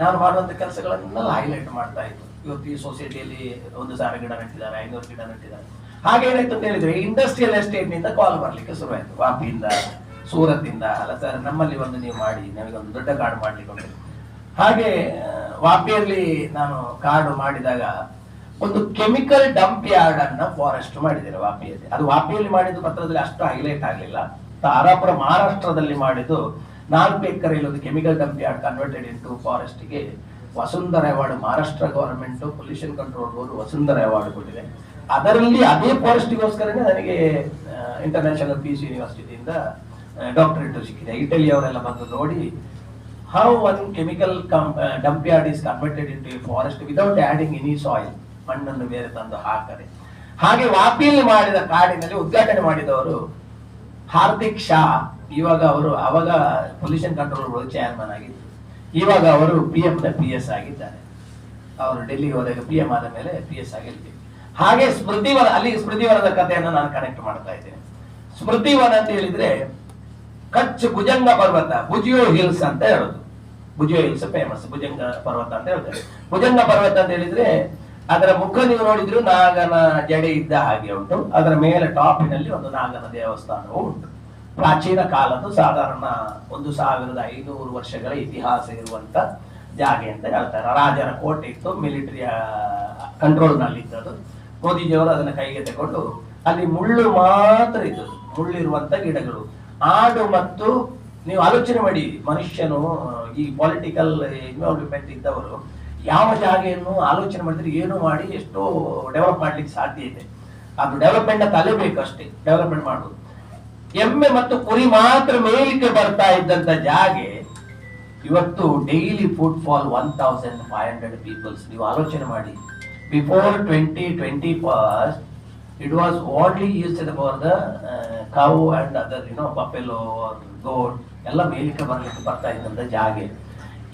ನಾನು ಮಾಡುವಂತ ಕೆಲಸಗಳನ್ನೆಲ್ಲ ಹೈಲೈಟ್ ಮಾಡ್ತಾ ಇತ್ತು ಈ ಸೊಸೈಟಿಯಲ್ಲಿ ಒಂದು ಸಾವಿರ ಗಿಡ ನೆಟ್ಟಿದ್ದಾರೆ, ಐನೂರು ಗಿಡ ನೆಟ್ಟಿದ್ದಾರೆ. ಹಾಗೆ ಏನಾಯ್ತು ಅಂತ ಹೇಳಿದ್ರೆ ಇಂಡಸ್ಟ್ರಿಯಲ್ ಎಸ್ಟೇಟ್ನಿಂದ ಕಾಲ್ ಬರ್ಲಿಕ್ಕೆ ಶುರುವಾಯಿತು. ವಾಪಿಯಿಂದ ಸೂರತ್ನಿಂದ, ಅಲ್ಲ ಸರ್ ನಮ್ಮಲ್ಲಿ ಒಂದು ನೀವು ಮಾಡಿ, ನಮಗೆ ಒಂದು ದೊಡ್ಡ ಕಾರ್ಡ್ ಮಾಡ್ಲಿಕ್ಕೆ ಹಾಗೆ ವಾಪಿಯಲ್ಲಿ ನಾನು ಕಾರ್ಡ್ ಮಾಡಿದಾಗ ಒಂದು ಕೆಮಿಕಲ್ ಡಂಪ್ ಯಾರ್ಡ್ ಅನ್ನ ಫಾರೆಸ್ಟ್ ಮಾಡಿದ್ದಾರೆ ವಾಪಿಯಲ್ಲಿ. ಅದು ವಾಪಿಯಲ್ಲಿ ಮಾಡಿದ್ದು ಪತ್ರದಲ್ಲಿ ಅಷ್ಟು ಹೈಲೈಟ್ ಆಗಲಿಲ್ಲ. ತಾರಾಪುರ ಮಹಾರಾಷ್ಟ್ರದಲ್ಲಿ ಮಾಡಿದ್ದು ನಾಲ್ಕು ಎಕರೆಯಲ್ಲಿ ಒಂದು chemical dump yard converted into ಫಾರೆಸ್ಟ್ಗೆ Vasundhara award Maharashtra government pollution control board Vasundhara award ಕೊಟ್ಟಿದೆ. ಅದರಲ್ಲಿ ಅದೇ ಫಾರೆಸ್ಟ್ಗೋಸ್ಕರನೇ ನನಗೆ ಇಂಟರ್ನ್ಯಾಷನಲ್ ಪೀಸ್ ಯೂನಿವರ್ಸಿಟಿಯಿಂದ ಡಾಕ್ಟರೇಟ್ ಸಿಕ್ಕಿದೆ. ಇಟಲಿಯವರೆಲ್ಲ ಬಂದು ನೋಡಿ how one chemical dump yard is converted into into forest forest without any soil. ಮಣ್ಣನ್ನು ಬೇರೆ ತಂದು ಹಾಕದೆ. ಹಾಗೆ ವಾಪಿಯಲ್ಲಿ ಮಾಡಿದ ಕಾಡಿನಲ್ಲಿ ಉದ್ಘಾಟನೆ ಮಾಡಿದವರು ಹಾರ್ದಿಕ್ ಶಾ. ಇವಾಗ ಅವರು, ಅವಾಗ ಪೊಲ್ಯೂಷನ್ ಕಂಟ್ರೋಲ್ ಬೋರ್ಡ್ ಚೇರ್ಮನ್ ಆಗಿದ್ರು ಇವಾಗ ಅವರು ಪಿ ಎಂ ಪಿ ಎಸ್ ಆಗಿದ್ದಾರೆ. ಅವರು ಡೆಲ್ಲಿಗೆ ಹೋದಾಗ ಪಿ ಎಂ ಆದ ಮೇಲೆ ಪಿ ಎಸ್ ಆಗಿರ್ತೀವಿ. ಹಾಗೆ ಸ್ಮೃತಿವನ ಅಲ್ಲಿ ಸ್ಮೃತಿವನದ ಕಥೆಯನ್ನು ನಾನು ಕನೆಕ್ಟ್ ಮಾಡ್ತಾ ಇದ್ದೇನೆ. ಸ್ಮೃತಿವನ ಅಂತ ಹೇಳಿದ್ರೆ ಕಚ್ ಭುಜಂಗ ಪರ್ವತ, ಭುಜಿಯೋ ಹಿಲ್ಸ್ ಅಂತ ಹೇಳೋದು. ಭುಜಿಯೋ ಹಿಲ್ಸ್ ಫೇಮಸ್ ಭುಜಂಗ ಪರ್ವತ ಅಂತ ಹೇಳ್ತಾರೆ. ಭುಜಂಗ ಪರ್ವತ ಅಂತ ಹೇಳಿದ್ರೆ ಅದರ ಮುಖ ನೀವು ನೋಡಿದ್ರು ನಾಗನ ಜಡೆ ಇದ್ದ ಹಾಗೆ ಉಂಟು. ಅದರ ಮೇಲೆ ಟಾಪಿನಲ್ಲಿ ಒಂದು ನಾಗನ ದೇವಸ್ಥಾನವೂ ಉಂಟು. ಪ್ರಾಚೀನ ಕಾಲದ್ದು ಸಾಧಾರಣ ಒಂದು ಸಾವಿರದ ಐನೂರು ವರ್ಷಗಳ ಇತಿಹಾಸ ಇರುವಂತ ಜಾಗೆ ಅಂತ ಹೇಳ್ತಾರೆ. ರಾಜರ ಕೋಟೆ ಇತ್ತು ಮಿಲಿಟರಿಯ ಕಂಟ್ರೋಲ್ನಲ್ಲಿ ಇದ್ದದ್ದು ಮೋದಿಜಿಯವರು ಅದನ್ನ ಕೈಗೆ ತಗೊಂಡು ಅಲ್ಲಿ ಮುಳ್ಳು ಮಾತ್ರ ಇದ್ದದ್ದು. ಮುಳ್ಳಿರುವಂತ ಗಿಡಗಳು. ಆಡು ಮತ್ತು ನೀವು ಆಲೋಚನೆ ಮಾಡಿ, ಮನುಷ್ಯನು ಈ ಪೊಲಿಟಿಕಲ್ ಇನ್ವಾಲ್ವ್ಮೆಂಟ್ ಇದ್ದವರು ಯಾವ ಜಾಗೆಯನ್ನು ಆಲೋಚನೆ ಮಾಡಿದ್ರೆ ಏನು ಮಾಡಿ ಎಷ್ಟೋ ಡೆವಲಪ್ ಮಾಡ್ಲಿಕ್ಕೆ ಸಾಧ್ಯ ಇದೆ. ಅದು ಡೆವಲಪ್ಮೆಂಟ್ ಬೇಕು ಅಷ್ಟೇ ಡೆವಲಪ್ಮೆಂಟ್ ಮಾಡುದು ಎಮ್ಮೆ ಮತ್ತು ಕುರಿ ಮಾತ್ರ ಮೇಲಿಕ್ಕೆ ಬರ್ತಾ ಇದ್ದಂತ ಜಾಗೆ ಇವತ್ತು daily footfall one thousand five hundred peoples ನೀವು ಆಲೋಚನೆ ಮಾಡಿ. Before twenty twenty first it was only used for the cow and other you know ಪಪೆಲೋ ಗೋಡ್ ಎಲ್ಲ ಮೇಲಿಕ್ಕೆ ಬರ್ಲಿಕ್ಕೆ ಬರ್ತಾ ಇದ್ದಂತ ಜಾಗೆ.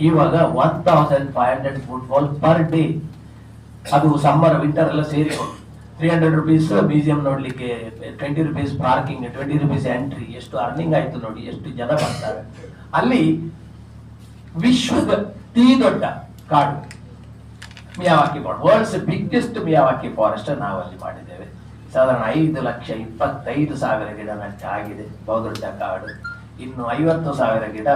ಇವಾಗ one thousand five hundred footfall per day ಅದು ಸಮ್ಮರ್ ವಿಂಟರ್ ಎಲ್ಲ ಸೇರಿಕೊಂಡು. ತ್ರೀ ಹಂಡ್ರೆಡ್ ರುಪೀಸ್ ಮ್ಯೂಸಿಯಂ ನೋಡ್ಲಿಕ್ಕೆ twenty rupees parking twenty rupees entry ಎಷ್ಟು ಅರ್ನಿಂಗ್ ಆಯ್ತು ನೋಡಿ, ಎಷ್ಟು ಜನ ಬರ್ತಾರೆ. ಅಲ್ಲಿ ವಿಶ್ವದ ಅತಿ ದೊಡ್ಡ ಕಾಡು, Miyawaki forest world's biggest Miyawaki forest ನಾವು ಅಲ್ಲಿ ಮಾಡಿದ್ದೇವೆ. ಸಾಧಾರಣ ಐದು ಲಕ್ಷ ಇಪ್ಪತ್ತೈದು ಸಾವಿರ ಗಿಡ ನಷ್ಟ ಆಗಿದೆ, ಬಹುದೊಡ್ಡ ಕಾಡು. ಇನ್ನು ಐವತ್ತು ಸಾವಿರ ಗಿಡ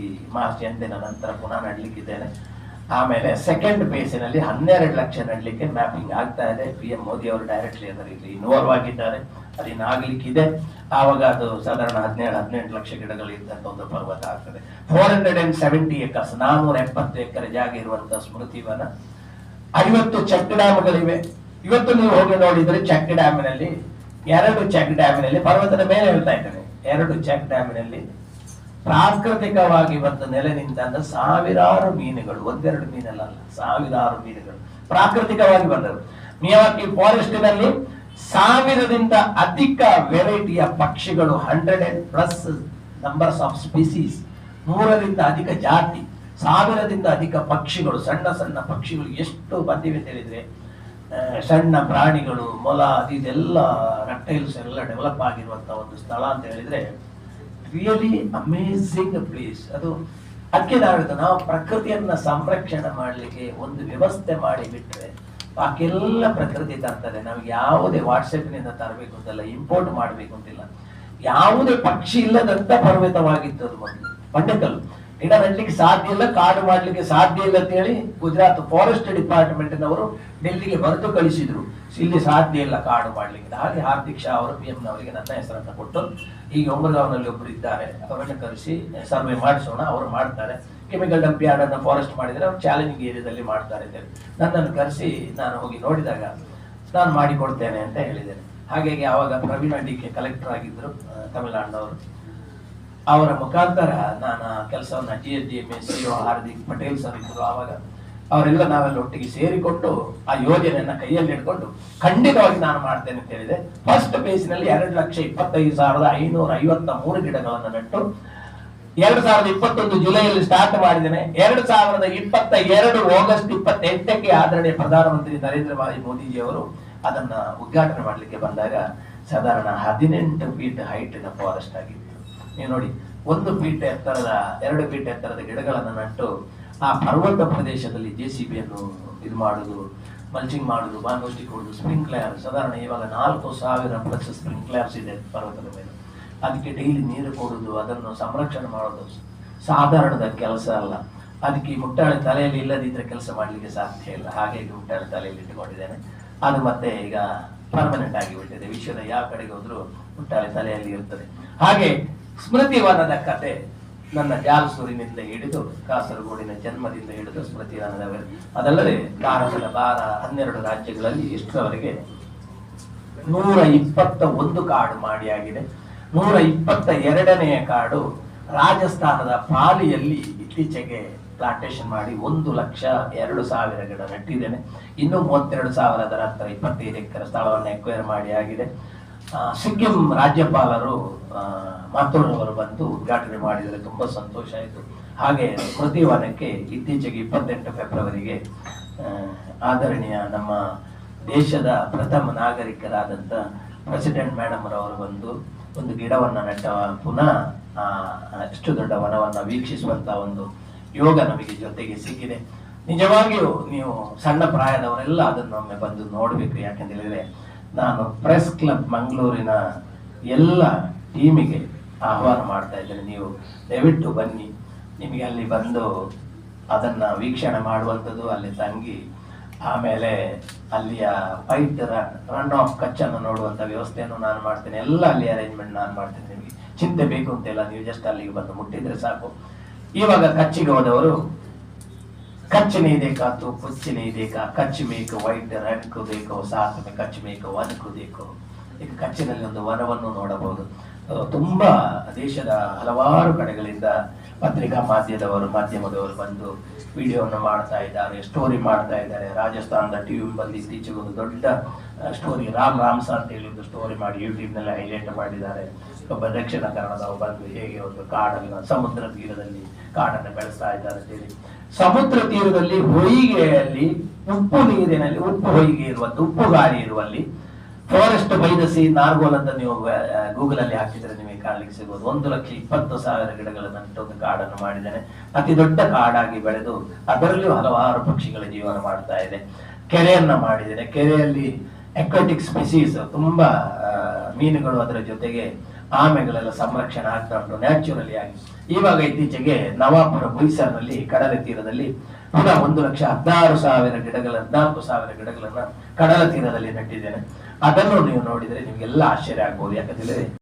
ಈ ಮಾರ್ಚ್ ಎಂಟಿನ ನಂತರ ಪುನಃ ನಡ್ಲಿಕ್ಕಿದ್ದೇನೆ. ಆಮೇಲೆ ಸೆಕೆಂಡ್ ಬೇಸಿನಲ್ಲಿ ಹನ್ನೆರಡು ಲಕ್ಷ ನಡ್ಲಿಕ್ಕೆ ಮ್ಯಾಪಿಂಗ್ ಆಗ್ತಾ ಇದೆ. ಪಿ ಎಂ ಮೋದಿ ಅವರು ಡೈರೆಕ್ಟ್ಲಿ ಅದರಲ್ಲಿ ಇನ್ವಾಲ್ವ್ ಆಗಿದ್ದಾರೆ. ಇದೆ ಆವಾಗ ಅದು ಸಾಧಾರಣ ಹದಿನೇಳು, ಹದಿನೆಂಟು ಲಕ್ಷ ಗಿಡಗಳು ಇದ್ದಂತ ಒಂದು ಪರ್ವತ ಆಗ್ತದೆ. Four hundred and seventy acres ನಾನೂರ ಎಪ್ಪತ್ತು ಎಕರೆ ಜಾಗ ಇರುವಂತಹ ಸ್ಮೃತಿವನ ಐವತ್ತು ಚೆಕ್ ಡ್ಯಾಮ್ಗಳಿವೆ. ಇವತ್ತು ನೀವು ಹೋಗಿ ನೋಡಿದ್ರೆ ಚೆಕ್ ಡ್ಯಾಮಿನಲ್ಲಿ ಎರಡು ಚೆಕ್ ಡ್ಯಾಮಿನಲ್ಲಿ ಪರ್ವತದ ಮೇಲೆ ಹೇಳ್ತಾ ಇದ್ದೇನೆ ಎರಡು ಚೆಕ್ ಡ್ಯಾಮಿನಲ್ಲಿ ಪ್ರಾಕೃತಿಕವಾಗಿ ಬಂದ ನೆಲೆನಿಂದ ಸಾವಿರಾರು ಮೀನುಗಳು, ಒಂದೆರಡು ಮೀನಲ್ಲ, ಸಾವಿರಾರು ಮೀನುಗಳು ಪ್ರಾಕೃತಿಕವಾಗಿ ಬಂದವು. ಮಿಯಾವಾಕಿ ಫಾರೆಸ್ಟಿನಲ್ಲಿ ಸಾವಿರದಿಂದ ಅಧಿಕ ವೆರೈಟಿಯ ಪಕ್ಷಿಗಳು hundred and plus numbers of species ನೂರರಿಂದ ಅಧಿಕ ಜಾತಿ, ಸಾವಿರದಿಂದ ಅಧಿಕ ಪಕ್ಷಿಗಳು, ಸಣ್ಣ ಸಣ್ಣ ಪಕ್ಷಿಗಳು ಎಷ್ಟು ಬಂದಿವೆ ಅಂತ ಹೇಳಿದ್ರೆ ಸಣ್ಣ ಪ್ರಾಣಿಗಳು, ಮೊಲ, ಇದೆಲ್ಲ ರೆಪ್ಟೈಲ್ಸ್ ಎಲ್ಲ ಡೆವಲಪ್ ಆಗಿರುವಂತ ಒಂದು ಸ್ಥಳ ಅಂತ ಹೇಳಿದ್ರೆ ರಿಯಲಿ ಅಮೇಸಿಂಗ್ ಪ್ಲೇಸ್ ಅದು ಅದಕ್ಕೆ ನಾವಿದ್ದು ನಾವು ಪ್ರಕೃತಿಯನ್ನ ಸಂರಕ್ಷಣೆ ಮಾಡಲಿಕ್ಕೆ ಒಂದು ವ್ಯವಸ್ಥೆ ಮಾಡಿ ಬಿಟ್ರೆ ಬಾಕಿಯೆಲ್ಲ ಪ್ರಕೃತಿ ತರ್ತದೆ. ನಮ್ಗೆ ಯಾವುದೇ ವಾಟ್ಸಪ್ನಿಂದ ತರಬೇಕು ಅಂತಿಲ್ಲ ಇಂಪೋರ್ಟ್ ಮಾಡಬೇಕು ಅಂತಿಲ್ಲ. ಯಾವುದೇ ಪಕ್ಷಿ ಇಲ್ಲದಂತ ಪರ್ವತವಾಗಿತ್ತು ಅದು ಮೊದಲು. ಬಂಡೆಕಲ್ಲು ಗಿಡ ನೆಡ್ಲಿಕ್ಕೆ ಸಾಧ್ಯ ಇಲ್ಲ, ಕಾಡು ಮಾಡ್ಲಿಕ್ಕೆ ಸಾಧ್ಯ ಇಲ್ಲ ಅಂತ ಹೇಳಿ ಗುಜರಾತ್ ಫಾರೆಸ್ಟ್ ಡಿಪಾರ್ಟ್ಮೆಂಟ್ ನವರು ಡೆಲ್ಲಿಗೆ ಬರೆದು ಕಳಿಸಿದ್ರು. ಇಲ್ಲಿ ಸಾಧ್ಯ ಇಲ್ಲ ಕಾಡು ಮಾಡ್ಲಿಕ್ಕೆ ಹಾಗೆ ಹಾರ್ದಿಕ್ ಶಾ ಅವರು ಪಿ ಅವರಿಗೆ ನನ್ನ ಹೆಸರನ್ನು ಕೊಟ್ಟು ಈಗ ಉಮರ್ಗಾವ್ನಲ್ಲಿ ಒಬ್ಬರು ಇದ್ದಾರೆ ಅವರನ್ನು ಕರೆಸಿ ಸರ್ವೆ ಮಾಡಿಸೋಣ ಅವರು ಮಾಡ್ತಾರೆ. ಕೆಮಿಕಲ್ ಡಂಪ್ ಯಾರ್ಡ್ ಅನ್ನ ಫಾರೆಸ್ಟ್ ಮಾಡಿದರೆ ಅವ್ರು ಚಾಲೆಂಜಿಂಗ್ ಏರಿಯಾದಲ್ಲಿ ಮಾಡ್ತಾರೆ ಅಂತೇಳಿ ನನ್ನನ್ನು ಕರೆಸಿ ನಾನು ಹೋಗಿ ನೋಡಿದಾಗ ನಾನು ಮಾಡಿಕೊಡ್ತೇನೆ ಅಂತ ಹೇಳಿದ್ದೇನೆ ಹಾಗಾಗಿ ಆವಾಗ ಪ್ರವೀಣ ಡಿ ಕೆ ಕಲೆಕ್ಟರ್ ಆಗಿದ್ರು ಆ, ತಮಿಳುನಾಡಿನವರು. ಅವರ ಮುಖಾಂತರ ನಾನು ಕೆಲಸವನ್ನು G S D M S C Hardik Patel sir ಇದ್ದರು. ಆವಾಗ ಅವರೆಲ್ಲ ನಾವೆಲ್ಲ ಒಟ್ಟಿಗೆ ಸೇರಿಕೊಂಡು ಆ ಯೋಜನೆಯನ್ನ ಕೈಯಲ್ಲಿ ಹಿಡ್ಕೊಂಡು ಖಂಡಿತವಾಗಿ ನಾನು ಮಾಡ್ತೇನೆ ಅಂತ ಹೇಳಿದೆ. ಫಸ್ಟ್ನಲ್ಲಿ ಎರಡು ಲಕ್ಷ ಇಪ್ಪತ್ತೈದು ಸಾವಿರದ ಐನೂರ ಐವತ್ತ ಮೂರು ಗಿಡಗಳನ್ನು ನೆಟ್ಟು ಎರಡು ಸಾವಿರದ ಇಪ್ಪತ್ತೊಂದು ಜುಲೈಯಲ್ಲಿ ಸ್ಟಾರ್ಟ್ ಮಾಡಿದ್ದೇನೆ. ಎರಡು ಸಾವಿರದ ಇಪ್ಪತ್ತ ಎರಡು ಆಗಸ್ಟ್ ಇಪ್ಪತ್ತೆಂಟಕ್ಕೆ ಆದರಣೀಯ ಪ್ರಧಾನಮಂತ್ರಿ ನರೇಂದ್ರ ಮೋದಿಜಿ ಅವರು ಅದನ್ನ ಉದ್ಘಾಟನೆ ಮಾಡಲಿಕ್ಕೆ ಬಂದಾಗ ಸಾಧಾರಣ ಹದಿನೆಂಟು ಫೀಟ್ ಹೈಟಿನ ಫಾರೆಸ್ಟ್ ಆಗಿತ್ತು. ನೀವು ನೋಡಿ, ಒಂದು ಫೀಟ್ ಎತ್ತರದ, ಎರಡು ಫೀಟ್ ಎತ್ತರದ ಗಿಡಗಳನ್ನು ನಟ್ಟು ಆ ಪರ್ವತ ಪ್ರದೇಶದಲ್ಲಿ ಜೆ ಸಿ ಬಿಯನ್ನು ಇದು ಮಾಡುದು ಮಲ್ಚಿಂಗ್ ಮಾಡುದು ಬಾಂಗೋಷ್ಟಿ ಕೊಡುದು ಸ್ಪ್ರಿಂಕ್ಲರ್ ಸಾಧಾರಣ ಇವಾಗ ನಾಲ್ಕು ಸಾವಿರ ಪ್ಲಸ್ ಸ್ಪ್ರಿಂಕ್ಲರ್ಸ್ ಇದೆ ಪರ್ವತದ ಮೇಲೆ. ಅದಕ್ಕೆ ಡೈಲಿ ನೀರು ಕೊಡುದು, ಅದನ್ನು ಸಂರಕ್ಷಣೆ ಮಾಡೋದು. ಸಾಧಾರಣದ ಕೆಲಸ ಅಲ್ಲ. ಅದಕ್ಕೆ ಮುಟ್ಟಾಳೆ ತಲೆಯಲ್ಲಿ ಇಲ್ಲದಿದ್ದರೆ ಕೆಲಸ ಮಾಡಲಿಕ್ಕೆ ಸಾಧ್ಯ ಇಲ್ಲ. ಹಾಗಾಗಿ ಮುಟ್ಟಾಳೆ ತಲೆಯಲ್ಲಿ ಇಟ್ಟುಕೊಂಡಿದ್ದೇನೆ. ಅದು ಮತ್ತೆ ಈಗ ಪರ್ಮನೆಂಟ್ ಆಗಿ ಬಿಟ್ಟಿದೆ. ವಿಶ್ವದ ಯಾವ ಕಡೆಗೆ ಹೋದ್ರು ಮುಟ್ಟಾಳೆ ತಲೆಯಲ್ಲಿ ಇರ್ತದೆ ಹಾಗೆ ಸ್ಮೃತಿವಾದದ ಕತೆ. ನನ್ನ ಜಾಲಸೂರಿನಿಂದ ಹಿಡಿದು ಕಾಸರಗೋಡಿನ ಜನ್ಮದಿಂದ ಹಿಡಿದು ಸ್ಮೃತಿ ವನದವರೆಗೆ ಅದಲ್ಲದೆ ಭಾರತದ ಬಾರ ಹನ್ನೆರಡು ರಾಜ್ಯಗಳಲ್ಲಿ ಇಷ್ಟರವರೆಗೆ ನೂರ ಇಪ್ಪತ್ತ ಒಂದು ಕಾಡು ಮಾಡಿ ಆಗಿದೆ ನೂರ ಇಪ್ಪತ್ತ ಎರಡನೆಯ ಕಾಡು ರಾಜಸ್ಥಾನದ ಪಾಲಿಯಲ್ಲಿ ಇತ್ತೀಚೆಗೆ ಪ್ಲಾಂಟೇಶನ್ ಮಾಡಿ ಒಂದು ಲಕ್ಷ ಎರಡು ಸಾವಿರ ಗಿಡ ನೆಟ್ಟಿದ್ದೇನೆ. ಇನ್ನೂ ಮೂವತ್ತೆರಡು ಸಾವಿರದ ನಂತರ ಇಪ್ಪತ್ತೈದು ಎಕರೆ ಸ್ಥಳವನ್ನು ಎಕ್ವೈರ್ ಮಾಡಿ ಆಗಿದೆ ಸಿಕ್ಕಿಂ ರಾಜ್ಯಪಾಲರು ಆ, ಮಾತೋರವರು ಬಂದು ಉದ್ಘಾಟನೆ ಮಾಡಿದರೆ ತುಂಬಾ ಸಂತೋಷ ಆಯಿತು. ಹಾಗೆ ಸ್ಮೃತಿ ವನಕ್ಕೆ ಇತ್ತೀಚೆಗೆ ಇಪ್ಪತ್ತೆಂಟು ಫೆಬ್ರವರಿಗೆ ಆದರಣೀಯ ನಮ್ಮ ದೇಶದ ಪ್ರಥಮ ನಾಗರಿಕರಾದಂಥ ಪ್ರೆಸಿಡೆಂಟ್ ಮೇಡಮ್ ರವರು ಬಂದು ಒಂದು ಗಿಡವನ್ನು ನೆಟ್ಟ ಪುನಃ ಆ, ಅಷ್ಟು ದೊಡ್ಡ ವನವನ್ನು ವೀಕ್ಷಿಸುವಂಥ ಒಂದು ಯೋಗ ನಮಗೆ ಜೊತೆಗೆ ಸಿಕ್ಕಿದೆ. ನಿಜವಾಗಿಯೂ ನೀವು ಸಣ್ಣ ಪ್ರಾಯದವರೆಲ್ಲ ಅದನ್ನು ಒಮ್ಮೆ ಬಂದು ನೋಡಬೇಕು ಯಾಕಂತ ನಾನು ಪ್ರೆಸ್ ಕ್ಲಬ್ ಮಂಗಳೂರಿನ ಎಲ್ಲ ಟೀಮಿಗೆ ಆಹ್ವಾನ ಮಾಡ್ತಾ ಇದ್ದೇನೆ. ನೀವು ದಯವಿಟ್ಟು ಬನ್ನಿ. ನಿಮಗೆ ಅಲ್ಲಿ ಬಂದು ಅದನ್ನು ವೀಕ್ಷಣೆ ಮಾಡುವಂಥದ್ದು ಅಲ್ಲಿ ತಂಗಿ, ಆಮೇಲೆ ಅಲ್ಲಿಯ ಫೈಟ್ ರನ್ ಆಫ್ ಕಚ್ಚನ್ನು ನೋಡುವಂಥ ವ್ಯವಸ್ಥೆಯನ್ನು ನಾನು ಮಾಡ್ತೇನೆ. ಎಲ್ಲ ಅಲ್ಲಿ ಅರೇಂಜ್ಮೆಂಟ್ ನಾನು ಮಾಡ್ತೇನೆ ನಿಮಗೆ. ಚಿಂತೆ ಬೇಕು ಅಂತೆಲ್ಲ ನೀವು ಜಸ್ಟ್ ಅಲ್ಲಿಗೆ ಬಂದು ಮುಟ್ಟಿದ್ರೆ ಸಾಕು. ಇವಾಗ ಕಚ್ಚಿಗೆ ಹೋದವರು कच्छ नहीं देखा तो पुच्छ नहीं देखा कच्छ में एक ವೈಟ್ ರನ್ को देखो साथ में कच्छ में एक वन को देखो ಈಗ ಕಚ್ಚಿನಲ್ಲಿ ಒಂದು ವನವನ್ನು ನೋಡಬಹುದು ಆ, ತುಂಬಾ ದೇಶದ ಹಲವಾರು ಕಡೆಗಳಿಂದ ಪತ್ರಿಕಾ ಮಾಧ್ಯಮದವರು ಮಾಧ್ಯಮದವರು ಬಂದು ವಿಡಿಯೋವನ್ನು ಮಾಡ್ತಾ ಇದ್ದಾರೆ ಸ್ಟೋರಿ ಮಾಡ್ತಾ ಇದ್ದಾರೆ ರಾಜಸ್ಥಾನದ ಟಿವಿ ಬಂದು ಇತ್ತೀಚೆಗೆ ಒಂದು ದೊಡ್ಡ ಸ್ಟೋರಿ ರಾಮ್ ರಾಮ್ಸ ಅಂತ ಹೇಳಿ ಒಂದು ಸ್ಟೋರಿ ಮಾಡಿ ಯೂಟ್ಯೂಬ್ ನಲ್ಲಿ ಹೈಲೈಟ್ ಮಾಡಿದ್ದಾರೆ ಒಬ್ಬ ದಕ್ಷಿಣ ಕನ್ನಡದ ಬಂದು ಹೇಗೆ ಒಂದು ಕಾಡನ್ನು, ಸಮುದ್ರ ತೀರದಲ್ಲಿ ಕಾಡನ್ನು ಬೆಳೆಸ್ತಾ ಇದ್ದಾರೆ ಅಂತ ಹೇಳಿ. ಸಮುದ್ರ ತೀರದಲ್ಲಿ ಹೊಯ್ಗೆಯಲ್ಲಿ ಉಪ್ಪು ನೀರಿನಲ್ಲಿ, ಉಪ್ಪು ಹೊಯ್ಗೆ ಇರುವಂತ ಉಪ್ಪು ಗಾಳಿ ಇರುವಲ್ಲಿ ಫಾರೆಸ್ಟ್ ಬೈದಸಿ ನಾರ್ಗೋಲ್ ಅಂತ ನೀವು ಗೂಗಲ್ ಅಲ್ಲಿ ಹಾಕಿದ್ರೆ ನಿಮಗೆ ಕಾಣಲಿಕ್ಕೆ ಸಿಗೋದು ಒಂದು ಲಕ್ಷ ಇಪ್ಪತ್ತು ಸಾವಿರ ಗಿಡಗಳನ್ನು ನೆಟ್ಟೊಂದು ಕಾಡನ್ನು ಮಾಡಿದ್ದೇನೆ ಅತಿ ದೊಡ್ಡ ಕಾಡಾಗಿ ಬೆಳೆದು ಅದರಲ್ಲಿಯೂ ಹಲವಾರು ಪಕ್ಷಿಗಳ ಜೀವನ ಮಾಡ್ತಾ ಇದೆ. ಕೆರೆಯನ್ನ ಮಾಡಿದ್ದೇನೆ ಕೆರೆಯಲ್ಲಿ ಅಕ್ವಾಟಿಕ್ ಸ್ಪೆಸೀಸ್ ತುಂಬಾ ಮೀನುಗಳು ಅದರ ಜೊತೆಗೆ ಆಮೆಗಳೆಲ್ಲ ಸಂರಕ್ಷಣೆ ಆಗ್ತಾ ಉಂಟು ನ್ಯಾಚುರಲಿ ಆಗಿ. ಇವಾಗ ಇತ್ತೀಚೆಗೆ ನವಾಪುರ ಬೈಸರ್ನಲ್ಲಿ ಕಡಲ ತೀರದಲ್ಲಿ ಪುನಃ ಒಂದು ಲಕ್ಷ ಹದಿನಾರು ಸಾವಿರ ಗಿಡಗಳ, ಹದಿನಾಲ್ಕು ಸಾವಿರ ಗಿಡಗಳನ್ನ ಕಡಲ ತೀರದಲ್ಲಿ ನೆಟ್ಟಿದ್ದೇನೆ. ಅದನ್ನು ನೀವು ನೋಡಿದ್ರೆ ನಿಮಗೆಲ್ಲ ಆಶ್ಚರ್ಯ ಆಗ್ಬೋದು. ಯಾಕಂತೇಳಿದ್ರೆ